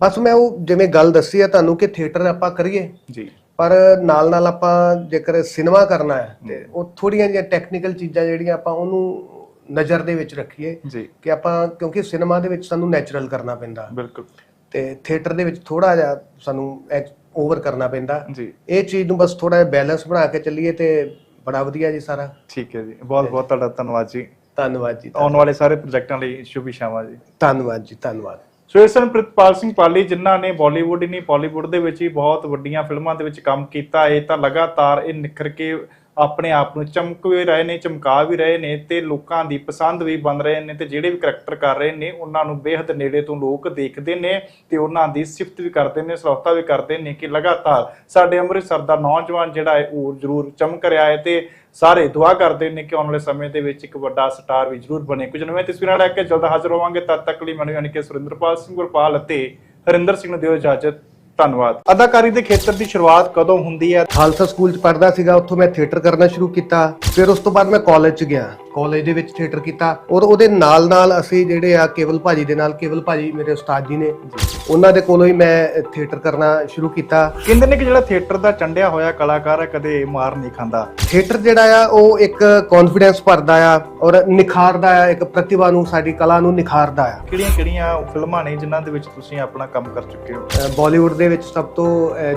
ਬਸ ਮੈਂ ਉਹ ਜਿਵੇਂ ਗੱਲ ਦੱਸੀ ਆ ਤੁਹਾਨੂੰ ਕਿ ਥੀਏਟਰ ਆਪਾਂ ਕਰੀਏ। ਜੀ। ਪਰ ਨਾਲ ਨਾਲ ਆਪਾਂ ਜੇਕਰ ਸਿਨੇਮਾ ਕਰਨਾ ਹੈ ਤੇ ਉਹ ਥੋੜੀਆਂ ਜਿਹੀਆਂ ਟੈਕਨੀਕਲ ਚੀਜ਼ਾਂ ਜਿਹੜੀਆਂ ਆਪਾਂ ਉਹਨੂੰ ਨਜ਼ਰ ਦੇ ਵਿੱਚ ਰੱਖੀਏ ਕਿ ਆਪਾਂ ਕਿਉਂਕਿ ਸਿਨੇਮਾ ਦੇ ਵਿੱਚ ਸਾਨੂੰ ਨੈਚੁਰਲ ਕਰਨਾ ਪੈਂਦਾ। ਬਿਲਕੁਲ। ਤੇ ਥੀਏਟਰ ਦੇ ਵਿੱਚ ਥੋੜਾ ਜਿਹਾ ਸਾਨੂੰ ਓਵਰ ਕਰਨਾ ਪੈਂਦਾ। ਜੀ। ਇਹ ਚੀਜ਼ ਨੂੰ ਬਸ ਥੋੜਾ ਜਿਹਾ ਬੈਲੈਂਸ ਬਣਾ ਕੇ ਚੱਲੀਏ ਤੇ ਬੜਾ ਵਧੀਆ ਜੀ ਸਾਰਾ। ਠੀਕ ਹੈ ਜੀ। ਬਹੁਤ ਬਹੁਤ ਤੁਹਾਡਾ ਧੰਨਵਾਦ ਜੀ। ਧੰਨਵਾਦ ਜੀ ਆਉਣ ਵਾਲੇ ਸਾਰੇ ਪ੍ਰੋਜੈਕਟਾਂ ਲਈ ਸ਼ੁਭ ਇਛਾਵਾਂ ਜੀ। ਧੰਨਵਾਦ ਜੀ ਧੰਨਵਾਦ। ਸੋ ਇਹ ਸਨ ਪ੍ਰਿਤਪਾਲ ਸਿੰਘ ਪਾਲੀ, ਜਿਨ੍ਹਾਂ ਨੇ ਬਾਲੀਵੁੱਡ ਹੀ ਨਹੀਂ ਬਾਲੀਵੁੱਡ ਦੇ ਵਿੱਚ ਹੀ ਬਹੁਤ ਵੱਡੀਆਂ ਫਿਲਮਾਂ ਦੇ ਵਿੱਚ ਕੰਮ ਕੀਤਾ ਹੈ ਤਾਂ ਲਗਾਤਾਰ ਇਹ ਨਿਖਰ ਕੇ ਆਪਣੇ ਆਪ ਨੂੰ ਚਮਕ ਵੀ ਰਹੇ ਨੇ, ਚਮਕਾ ਵੀ ਰਹੇ ਨੇ ਤੇ ਲੋਕਾਂ ਦੀ ਪਸੰਦ ਵੀ ਬਣ ਰਹੇ ਨੇ ਤੇ ਜਿਹੜੇ ਵੀ ਕਰੈਕਟਰ ਕਰ ਰਹੇ ਨੇ, ਉਹਨਾਂ ਨੂੰ ਬੇਹੱਦ ਨੇੜੇ ਤੋਂ ਲੋਕ ਦੇਖਦੇ ਨੇ ਤੇ ਉਹਨਾਂ ਦੀ ਸਿਫਤ ਵੀ ਕਰਦੇ ਨੇ ਸਲਾਹਤਾ ਵੀ ਕਰਦੇ ਨੇ ਕਿ ਲਗਾਤਾਰ ਸਾਡੇ ਅੰਮ੍ਰਿਤਸਰ ਦਾ ਨੌਜਵਾਨ ਜਿਹੜਾ ਹੈ, ਉਹ ਜ਼ਰੂਰ ਚਮਕ ਰਿਹਾ ਹੈ ਤੇ ਸਾਰੇ ਦੁਆ ਕਰਦੇ ਨੇ ਕਿ ਆਉਣ ਵਾਲੇ ਸਮੇਂ ਦੇ ਵਿੱਚ ਇੱਕ ਵੱਡਾ ਸਟਾਰ ਵੀ ਜ਼ਰੂਰ ਬਣੇ। ਕੁਝ ਨਵੇਂ ਤਸਵੀਰਾਂ ਲੈ ਕੇ ਜਲਦ ਹਾਜ਼ਰ ਹੋਵਾਂਗੇ। ਤਦ ਤੱਕ ਲਈ ਮੈਨੂੰ ਯਾਨੀ ਕਿ ਸੁਰਿੰਦਰਪਾਲ ਸਿੰਘ ਗੁਰਪਾਲ ਅਤੇ ਹਰਿੰਦਰ ਸਿੰਘ ਨੂੰ ਦਿਓ ਇਜਾਜ਼ਤ। ਧੰਨਵਾਦ। ਅਦਾਕਾਰੀ ਦੇ ਖੇਤਰ ਦੀ ਸ਼ੁਰੂਆਤ ਕਦੋਂ ਹੁੰਦੀ ਹੈ? ਖਾਲਸਾ ਸਕੂਲ ਚ ਪੜ੍ਹਦਾ ਸੀਗਾ, ਉੱਥੋਂ ਮੈਂ ਥੀਏਟਰ ਕਰਨਾ ਸ਼ੁਰੂ ਕੀਤਾ। ਫਿਰ ਉਸ ਤੋਂ ਬਾਅਦ ਮੈਂ ਕਾਲਜ ਚ ਗਿਆ। ਕਾਲਜ ਦੇ ਵਿੱਚ ਥੀਏਟਰ ਕੀਤਾ। ਔਰ ਉਹਦੇ ਨਾਲ ਨਾਲ ਅਸੀਂ ਜਿਹੜੇ ਆ ਕੇਵਲ ਭਾਜੀ ਦੇ ਨਾਲ ਕੇਵਲ ਭਾਜੀ ਮੇਰੇ ਉਸਤਾਦ ਜੀ ਨੇ ਉਹਨਾਂ ਦੇ ਕੋਲੋਂ ਹੀ ਮੈਂ ਥੀਏਟਰ ਕਰਨਾ ਸ਼ੁਰੂ ਕੀਤਾ। ਕਹਿੰਦੇ ਨੇ ਕਿ ਜਿਹੜਾ ਥੀਏਟਰ ਦਾ ਚੰਡਿਆ ਹੋਇਆ ਕਲਾਕਾਰ ਹੈ ਕਦੇ ਮਾਰ ਨਹੀਂ ਖਾਂਦਾ। ਥੀਏਟਰ ਜਿਹੜਾ ਆ ਉਹ ਇੱਕ ਕੌਨਫੀਡੈਂਸ ਭਰਦਾ ਆ ਔਰ ਨਿਖਾਰਦਾ ਆ ਇੱਕ ਪ੍ਰਤਿਭਾ ਨੂੰ ਸਾਡੀ ਕਲਾ ਨੂੰ ਨਿਖਾਰਦਾ ਆ। ਕਿਹੜੀਆਂ ਕਿਹੜੀਆਂ ਫਿਲਮਾਂ ਨੇ ਜਿਨ੍ਹਾਂ ਦੇ ਵਿੱਚ ਤੁਸੀਂ ਆਪਣਾ ਕੰਮ ਕਰ ਚੁੱਕੇ ਹੋ? ਬਾਲੀਵੁੱਡ ਦੇ ਵਿੱਚ ਸਭ ਤੋਂ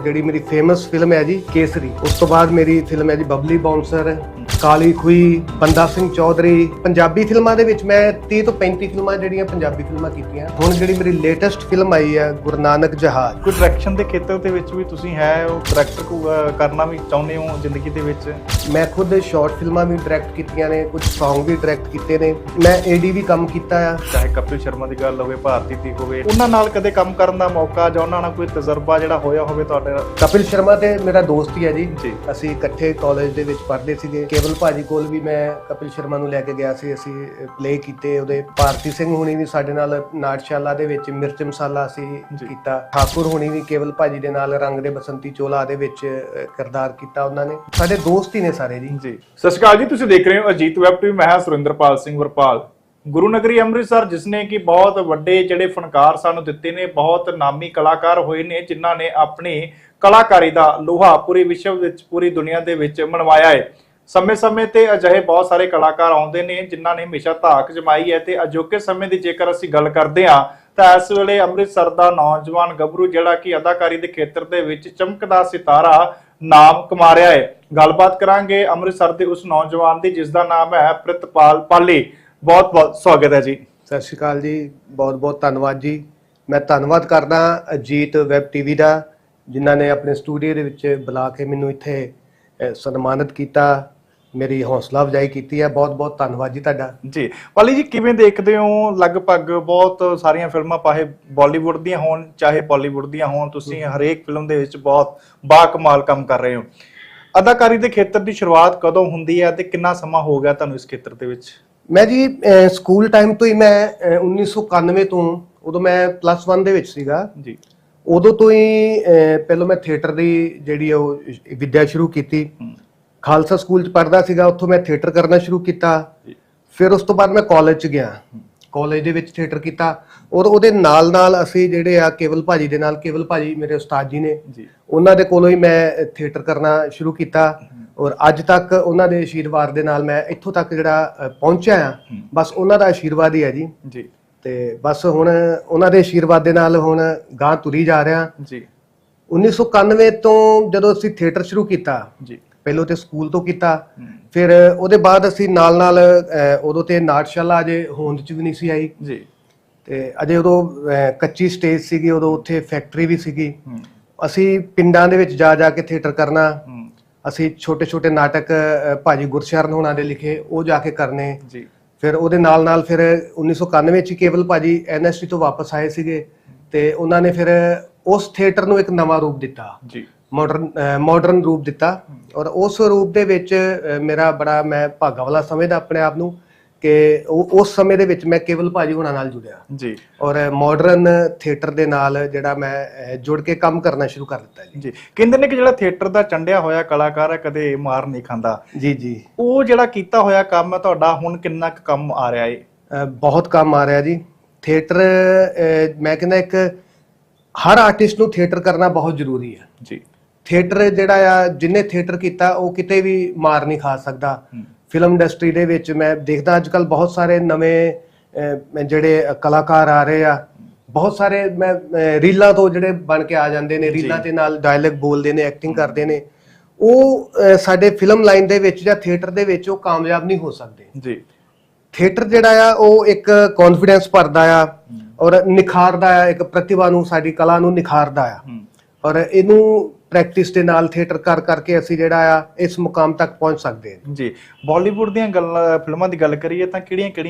ਜਿਹੜੀ ਮੇਰੀ ਫੇਮਸ ਫਿਲਮ ਹੈ ਜੀ ਕੇਸਰੀ। ਉਸ ਤੋਂ ਬਾਅਦ ਮੇਰੀ ਫਿਲਮ ਹੈ ਜੀ ਬਬਲੀ ਬਾਉਂਸਰ ਕਾਲੀ ਖੂਈ ਬੰਦਾ ਸਿੰਘ ਚੌਧਰੀ ਪੰਜਾਬੀ ਫਿਲਮਾਂ ਦੇ ਵਿੱਚ ਮੈਂ 30 ਤੋਂ 35 ਫਿਲਮਾਂ ਜਿਹੜੀਆਂ ਪੰਜਾਬੀ ਫਿਲਮਾਂ ਕੀਤੀਆਂ ਹੁਣ ਜਿਹੜੀ ਮੇਰੀ ਲੇਟੈਸਟ ਫਿਲਮ ਆਈ ਹੈ ਗੁਰੂ ਨਾਨਕ ਜਹਾਜ਼। ਕੋਈ ਡਾਇਰੈਕਸ਼ਨ ਦੇ ਖੇਤਰ ਦੇ ਵਿੱਚ ਵੀ ਤੁਸੀਂ ਹੈ ਉਹ ਕਰੈਕਟਰ ਕਰਨਾ ਵੀ ਚਾਹੁੰਦੇ ਹੋ ਜ਼ਿੰਦਗੀ ਦੇ ਵਿੱਚ? ਮੈਂ ਖੁਦ ਸ਼ਾਰਟ ਫਿਲਮਾਂ ਵੀ ਡਾਇਰੈਕਟ ਕੀਤੀਆਂ ਨੇ ਕੁਝ Song ਵੀ ਡਾਇਰੈਕਟ ਕੀਤੇ ਨੇ। ਮੈਂ ਏਡੀ ਵੀ ਕੰਮ ਕੀਤਾ ਆ। ਚਾਹੇ ਕਪਿਲ ਸ਼ਰਮਾ ਦੀ ਗੱਲ ਹੋਵੇ ਭਾਰਤੀ ਦੀ ਹੋਵੇ ਉਹਨਾਂ ਨਾਲ ਕਦੇ ਕੰਮ ਕਰਨ ਦਾ ਮੌਕਾ ਜਾਂ ਉਹਨਾਂ ਨਾਲ ਕੋਈ ਤਜਰਬਾ ਜਿਹੜਾ ਹੋਇਆ ਹੋਵੇ ਤੁਹਾਡੇ ਨਾਲ? ਕਪਿਲ ਸ਼ਰਮਾ ਤੇ ਮੇਰਾ ਦੋਸਤ ਹੀ ਹੈ ਜੀ। ਜੀ। ਅਸੀਂ ਇਕੱਠੇ ਕਾਲਜ ਦੇ ਵਿੱਚ ਪੜ੍ਹਦੇ ਸੀਗੇ। ਕੇਵਲ ਭਾਜੀ ਕੋਲ ਵੀ ਮੈਂ ਕਪਿਲ ਸ਼ਰਮਾ ਨੂੰ ਲੈ ਕੇ ਗਿਆ ਸੀ ਅਸੀਂ ਪਲੇ ਕੀਤੇ। ਉਹਦੇ ਭਾਰਤੀ ਸਿੰਘ ਹੁਣੀ ਵੀ ਸਾਡੇ ਨਾਲ ਨਾਟਸ਼ਾਲਾ ਦੇ ਵਿੱਚ ਮਿਰਚ ਮਸਾਲਾ ਜੀ। ਕੀਤਾ। ਠਾਕੁਰ ਹੁਣੀ ਵੀ ਕੇਵਲ ਭਾਜੀ ਦੇ ਨਾਲ ਰੰਗ ਦੇ ਬਸੰਤੀ ਚੋਲਾ ਦੇ ਵਿੱਚ ਕਿਰਦਾਰ ਕੀਤਾ ਉਹਨਾਂ ਨੇ। ਸਾਡੇ ਦੋਸਤ ਹੀ ਨੇ ਸਾਰੇ ਜੀ। ਜੀ। ਸਤਿ ਸ਼੍ਰੀ ਅਕਾਲ ਜੀ ਤੁਸੀਂ ਦੇਖ ਰਹੇ ਹੋ ਅਜੀਤ ਵੈਬ ਟੀਵੀ ਮੈਂ ਹਾਂ ਸੁਰਿੰਦਰਪਾਲ ਸਿੰਘ ਵਰਪਾਲ। ਗੁਰੂ ਨਗਰੀ ਅੰਮ੍ਰਿਤਸਰ ਜਿਸ ਨੇ ਕਿ ਬਹੁਤ ਵੱਡੇ ਜਿਹੜੇ ਫਨਕਾਰ ਸਾਨੂੰ ਦਿੱਤੇ ਨੇ ਬਹੁਤ ਨਾਮੀ ਕਲਾਕਾਰ ਹੋਏ ਨੇ ਜਿਨ੍ਹਾਂ ਨੇ ਆਪਣੀ ਕਲਾਕਾਰੀ ਦਾ ਲੋਹਾ ਪੂਰੀ ਵਿਸ਼ਵ ਵਿੱਚ ਪੂਰੀ ਦੁਨੀਆ ਦੇ ਵਿੱਚ ਮਨਵਾਇਆ ਹੈ। ਸਮੇਂ-ਸਮੇਂ ਤੇ ਅਜਿਹੇ ਬਹੁਤ ਸਾਰੇ ਕਲਾਕਾਰ ਆਉਂਦੇ ਨੇ, ਜਿਨ੍ਹਾਂ ਨੇ ਹਮੇਸ਼ਾ ਧਾਕ ਜਮਾਈ ਹੈ ਤੇ ਅਜੋਕੇ ਸਮੇਂ ਦੀ ਜੇਕਰ ਅਸੀਂ ਗੱਲ ਕਰਦੇ ਹਾਂ, ਤਾਂ ਇਸ ਵੇਲੇ ਅੰਮ੍ਰਿਤਸਰ ਦਾ ਨੌਜਵਾਨ ਗੱਭਰੂ ਜਿਹੜਾ ਕਿ ਅਦਾਕਾਰੀ ਦੇ ਖੇਤਰ ਦੇ ਵਿੱਚ ਚਮਕਦਾ ਸਿਤਾਰਾ ਨਾਮ ਕਮਾ ਰਿਹਾ ਹੈ। ਗੱਲਬਾਤ ਕਰਾਂਗੇ ਅੰਮ੍ਰਿਤਸਰ ਦੇ ਉਸ ਨੌਜਵਾਨ ਦੀ, ਜਿਸ ਦਾ ਨਾਮ ਹੈ ਪ੍ਰਿਤਪਾਲ ਪਾਲੀ। ਬਹੁਤ ਬਹੁਤ ਸਵਾਗਤ ਹੈ ਜੀ। ਸਤਿ ਸ਼੍ਰੀ ਅਕਾਲ ਜੀ। ਬਹੁਤ ਬਹੁਤ ਧੰਨਵਾਦ ਜੀ। ਮੈਂ ਧੰਨਵਾਦ ਕਰਦਾ ਅਜੀਤ ਵੈਬ ਟੀਵੀ ਦਾ, ਜਿਨ੍ਹਾਂ ਨੇ ਆਪਣੇ ਸਟੂਡੀਓ ਦੇ ਵਿੱਚ ਬੁਲਾ ਕੇ ਮੈਨੂੰ ਇੱਥੇ ਸਨਮਾਨਿਤ ਕੀਤਾ। ਮੇਰੀ ਹੌਸਲਾ ਅਫਜ਼ਾਈ ਕੀਤੀ ਹੈ। ਬਹੁਤ ਬਹੁਤ ਧੰਨਵਾਦ ਜੀ ਤੁਹਾਡਾ। ਜੀ ਪਾਲੀ ਜੀ ਕਿਵੇਂ ਦੇਖਦੇ ਹੋ? ਲਗਭਗ ਬਹੁਤ ਸਾਰੀਆਂ ਫਿਲਮਾਂ ਪਾਹੇ ਬਾਲੀਵੁੱਡ ਦੀਆਂ ਹੋਣ ਚਾਹੇ ਬਾਲੀਵੁੱਡ ਦੀਆਂ ਹੋਣ ਤੁਸੀਂ ਹਰੇਕ ਫਿਲਮ ਦੇ ਵਿੱਚ ਬਹੁਤ ਬਾ ਕਮਾਲ ਕੰਮ ਕਰ ਰਹੇ ਹੋ। ਅਦਾਕਾਰੀ ਦੇ ਖੇਤਰ ਦੀ ਸ਼ੁਰੂਆਤ ਕਦੋਂ ਹੁੰਦੀ ਹੈ ਤੇ ਕਿੰਨਾ ਸਮਾਂ ਹੋ ਗਿਆ ਤੁਹਾਨੂੰ ਇਸ ਖੇਤਰ ਦੇ ਵਿੱਚ? ਮੈਂ ਜੀ ਸਕੂਲ ਟਾਈਮ ਤੋਂ ਹੀ ਮੈਂ ਅਹ, 1991 ਤੋਂ ਉਦੋਂ ਮੈਂ ਪਲੱਸ 1 ਦੇ ਵਿੱਚ ਸੀਗਾ। ਜੀ। ਉਦੋਂ ਤੋਂ ਹੀ ਪਹਿਲਾਂ ਮੈਂ ਥੀਏਟਰ ਦੀ ਜਿਹੜੀ ਉਹ ਵਿਦਿਆ ਸ਼ੁਰੂ ਕੀਤੀ। ਖਾਲਸਾ ਸਕੂਲ ਚ ਪੜ੍ਹਦਾ ਸੀਗਾ ਉੱਥੋਂ ਮੈਂ ਥੀਏਟਰ ਕਰਨਾ ਸ਼ੁਰੂ ਕੀਤਾ। ਫਿਰ ਉਸ ਤੋਂ ਬਾਅਦ ਮੈਂ ਕਾਲਜ ਚ ਗਿਆ। ਕਾਲਜ ਦੇ ਵਿੱਚ ਥੀਏਟਰ ਕੀਤਾ ਔਰ ਉਹਦੇ ਨਾਲ ਨਾਲ ਅਸੀਂ ਜਿਹੜੇ ਆ ਕੇਵਲ ਭਾਜੀ ਦੇ ਨਾਲ ਕੇਵਲ ਭਾਜੀ ਮੇਰੇ ਉਸਤਾਦ ਜੀ ਨੇ ਉਹਨਾਂ ਦੇ ਕੋਲੋਂ ਹੀ ਮੈਂ ਥੀਏਟਰ ਕਰਨਾ ਸ਼ੁਰੂ ਕੀਤਾ ਔਰ ਅੱਜ ਤੱਕ ਉਹਨਾਂ ਦੇ ਆਸ਼ੀਰਵਾਦ ਦੇ ਨਾਲ ਮੈਂ ਇੱਥੋਂ ਤੱਕ ਜਿਹੜਾ ਪਹੁੰਚਿਆ ਆ। ਬਸ ਉਹਨਾਂ ਦਾ ਆਸ਼ੀਰਵਾਦ ਹੀ ਹੈ ਜੀ। ਜੀ। ਤੇ ਬਸ ਹੁਣ ਉਹਨਾਂ ਦੇ ਆਸ਼ੀਰਵਾਦ ਦੇ ਨਾਲ ਹੁਣ ਗਾਂ ਤੁਰੀ ਜਾ ਰਿਹਾ। ਜੀ। 1991 ਤੋਂ ਜਦੋਂ ਅਸੀਂ ਥੀਏਟਰ ਸ਼ੁਰੂ ਕੀਤਾ ਜੀ। ਪਹਿਲੋਂ ਤੇ ਸਕੂਲ ਤੋਂ ਕੀਤਾ। ਫਿਰ ਉਹਦੇ ਬਾਅਦ ਅਸੀਂ ਨਾਲ ਨਾਲ ਉਦੋਂ ਤੇ ਨਾਟਸ਼ਾਲਾ ਅਜੇ ਹੋਂਦ ਚ ਵੀ ਨਹੀਂ ਸੀ ਆਈ। ਜੀ। ਤੇ ਅਜੇ ਉਦੋਂ ਕੱਚੀ ਸਟੇਜ ਸੀਗੀ ਉਦੋਂ ਉੱਥੇ ਫੈਕਟਰੀ ਵੀ ਸੀਗੀ। ਅਸੀਂ ਪਿੰਡਾਂ ਦੇ ਵਿੱਚ ਜਾ ਜਾ ਕੇ ਥੀਏਟਰ ਕਰਨਾ। ਅਸੀਂ ਛੋਟੇ ਛੋਟੇ ਨਾਟਕ ਭਾਜੀ ਗੁਰਸ਼ਰਨ ਹੋਣਾ ਦੇ ਲਿਖੇ ਉਹ ਜਾ ਕੇ ਕਰਨੇ। ਜੀ। ਫਿਰ ਉਹਦੇ ਨਾਲ ਨਾਲ ਫਿਰ 1991 ਵਿੱਚ ਹੀ ਕੇਵਲ ਭਾਜੀ ਐਨਐਸਟੀ ਤੋਂ ਵਾਪਸ ਆਏ ਸੀਗੇ। ਤੇ ਉਹਨਾਂ ਨੇ ਫਿਰ ਉਸ ਥੀਏਟਰ ਨੂੰ ਇੱਕ ਨਵਾਂ ਰੂਪ ਦਿੱਤਾ। ਜੀ। ਮਾਡਰਨ ਮਾਡਰਨ ਰੂਪ ਦਿੱਤਾ। ਔਰ ਉਸ ਰੂਪ ਦੇ ਵਿੱਚ ਮੇਰਾ ਬੜਾ ਮੈਂ ਭਾਗਾ ਵਾਲਾ ਸਮਝਦਾ ਆਪਣੇ ਆਪ ਨੂੰ ਕਿ ਉਸ ਸਮੇਂ ਦੇ ਵਿੱਚ ਮੈਂ ਕੇਵਲ ਭਾਜੀ ਹੋਣਾ ਨਾਲ ਜੁੜਿਆ। ਜੀ। ਔਰ ਮਾਡਰਨ ਥੀਏਟਰ ਦੇ ਨਾਲ ਜਿਹੜਾ ਮੈਂ ਜੁੜ ਕੇ ਕੰਮ ਕਰਨਾ ਸ਼ੁਰੂ ਕਰ ਦਿੱਤਾ ਜੀ। ਜੀ। ਕਹਿੰਦੇ ਨੇ ਕਿ ਜਿਹੜਾ ਥੀਏਟਰ ਦਾ ਚੰਡਿਆ ਹੋਇਆ ਕਲਾਕਾਰ ਹੈ ਕਦੇ ਮਾਰ ਨਹੀਂ ਖਾਂਦਾ। ਜੀ ਜੀ। ਉਹ ਜਿਹੜਾ ਕੀਤਾ ਹੋਇਆ ਕੰਮ ਹੈ ਤੁਹਾਡਾ ਹੁਣ ਕਿੰਨਾ ਕੁ ਕੰਮ ਆ ਰਿਹਾ ਏ? ਬਹੁਤ ਕੰਮ ਆ ਰਿਹਾ ਜੀ। ਥੀਏਟਰ ਮੈਂ ਕਹਿੰਦਾ ਇੱਕ ਹਰ ਆਰਟਿਸਟ ਨੂੰ ਥੀਏਟਰ ਕਰਨਾ ਬਹੁਤ ਜ਼ਰੂਰੀ ਹੈ। ਜੀ। ਥੀਏਟਰ ਜਿਹੜਾ ਆ ਜਿਨੇ ਥੀਏਟਰ ਕੀਤਾ ਉਹ ਕਿਤੇ ਵੀ ਮਾਰ ਨਹੀਂ ਖਾ ਸਕਦਾ। ਫਿਲਮ ਇੰਡਸਟਰੀ ਦੇ ਵਿੱਚ ਮੈਂ ਦੇਖਦਾ ਅੱਜ ਕੱਲ ਬਹੁਤ ਸਾਰੇ ਨਵੇਂ ਅਹ, ਜਿਹੜੇ ਕਲਾਕਾਰ ਆ ਰਹੇ ਆ ਬਹੁਤ ਸਾਰੇ ਮੈਂ ਅਹ, ਰੀਲਾਂ ਤੋਂ ਜਿਹੜੇ ਬਣ ਕੇ ਆ ਜਾਂਦੇ ਨੇ ਰੀਲਾਂ ਦੇ ਨਾਲ ਡਾਇਲੌਗ ਬੋਲਦੇ ਨੇ ਐਕਟਿੰਗ ਕਰਦੇ ਨੇ। ਉਹ ਅਹ, ਸਾਡੇ ਫਿਲਮ ਲਾਈਨ ਦੇ ਵਿੱਚ ਜਾਂ ਥੀਏਟਰ ਦੇ ਵਿੱਚ ਉਹ ਕਾਮਯਾਬ ਨਹੀਂ ਹੋ ਸਕਦੇ। ਜੀ। ਥੀਏਟਰ ਜਿਹੜਾ ਆ ਉਹ ਇੱਕ ਕੌਨਫੀਡੈਂਸ ਭਰਦਾ ਆ ਔਰ ਨਿਖਾਰਦਾ ਆ ਇੱਕ ਪ੍ਰਤਿਭਾ ਨੂੰ ਸਾਡੀ ਕਲਾ ਨੂੰ ਨਿਖਾਰਦਾ ਆ। ਹੂੰ। ਔਰ ਇਹਨੂੰ ਪ੍ਰੈਕਟਿਸ ਦੇ ਨਾਲ ਥੀਏਟਰ ਕਰ ਕਰਕੇ ਅਸੀਂ ਜਿਹੜਾ ਆ, ਇਸ ਮੁਕਾਮ ਤੱਕ ਪਹੁੰਚ ਸਕਦੇ ਹਾਂ। ਜੀ ਬਾਲੀਵੁੱਡ ਦੀਆਂ ਗੱਲਾਂ, ਫਿਲਮਾਂ ਦੀ ਗੱਲ ਕਰੀਏ ਤਾਂ ਕਿਹੜੀਆਂ ਕਿਹੜੀਆਂ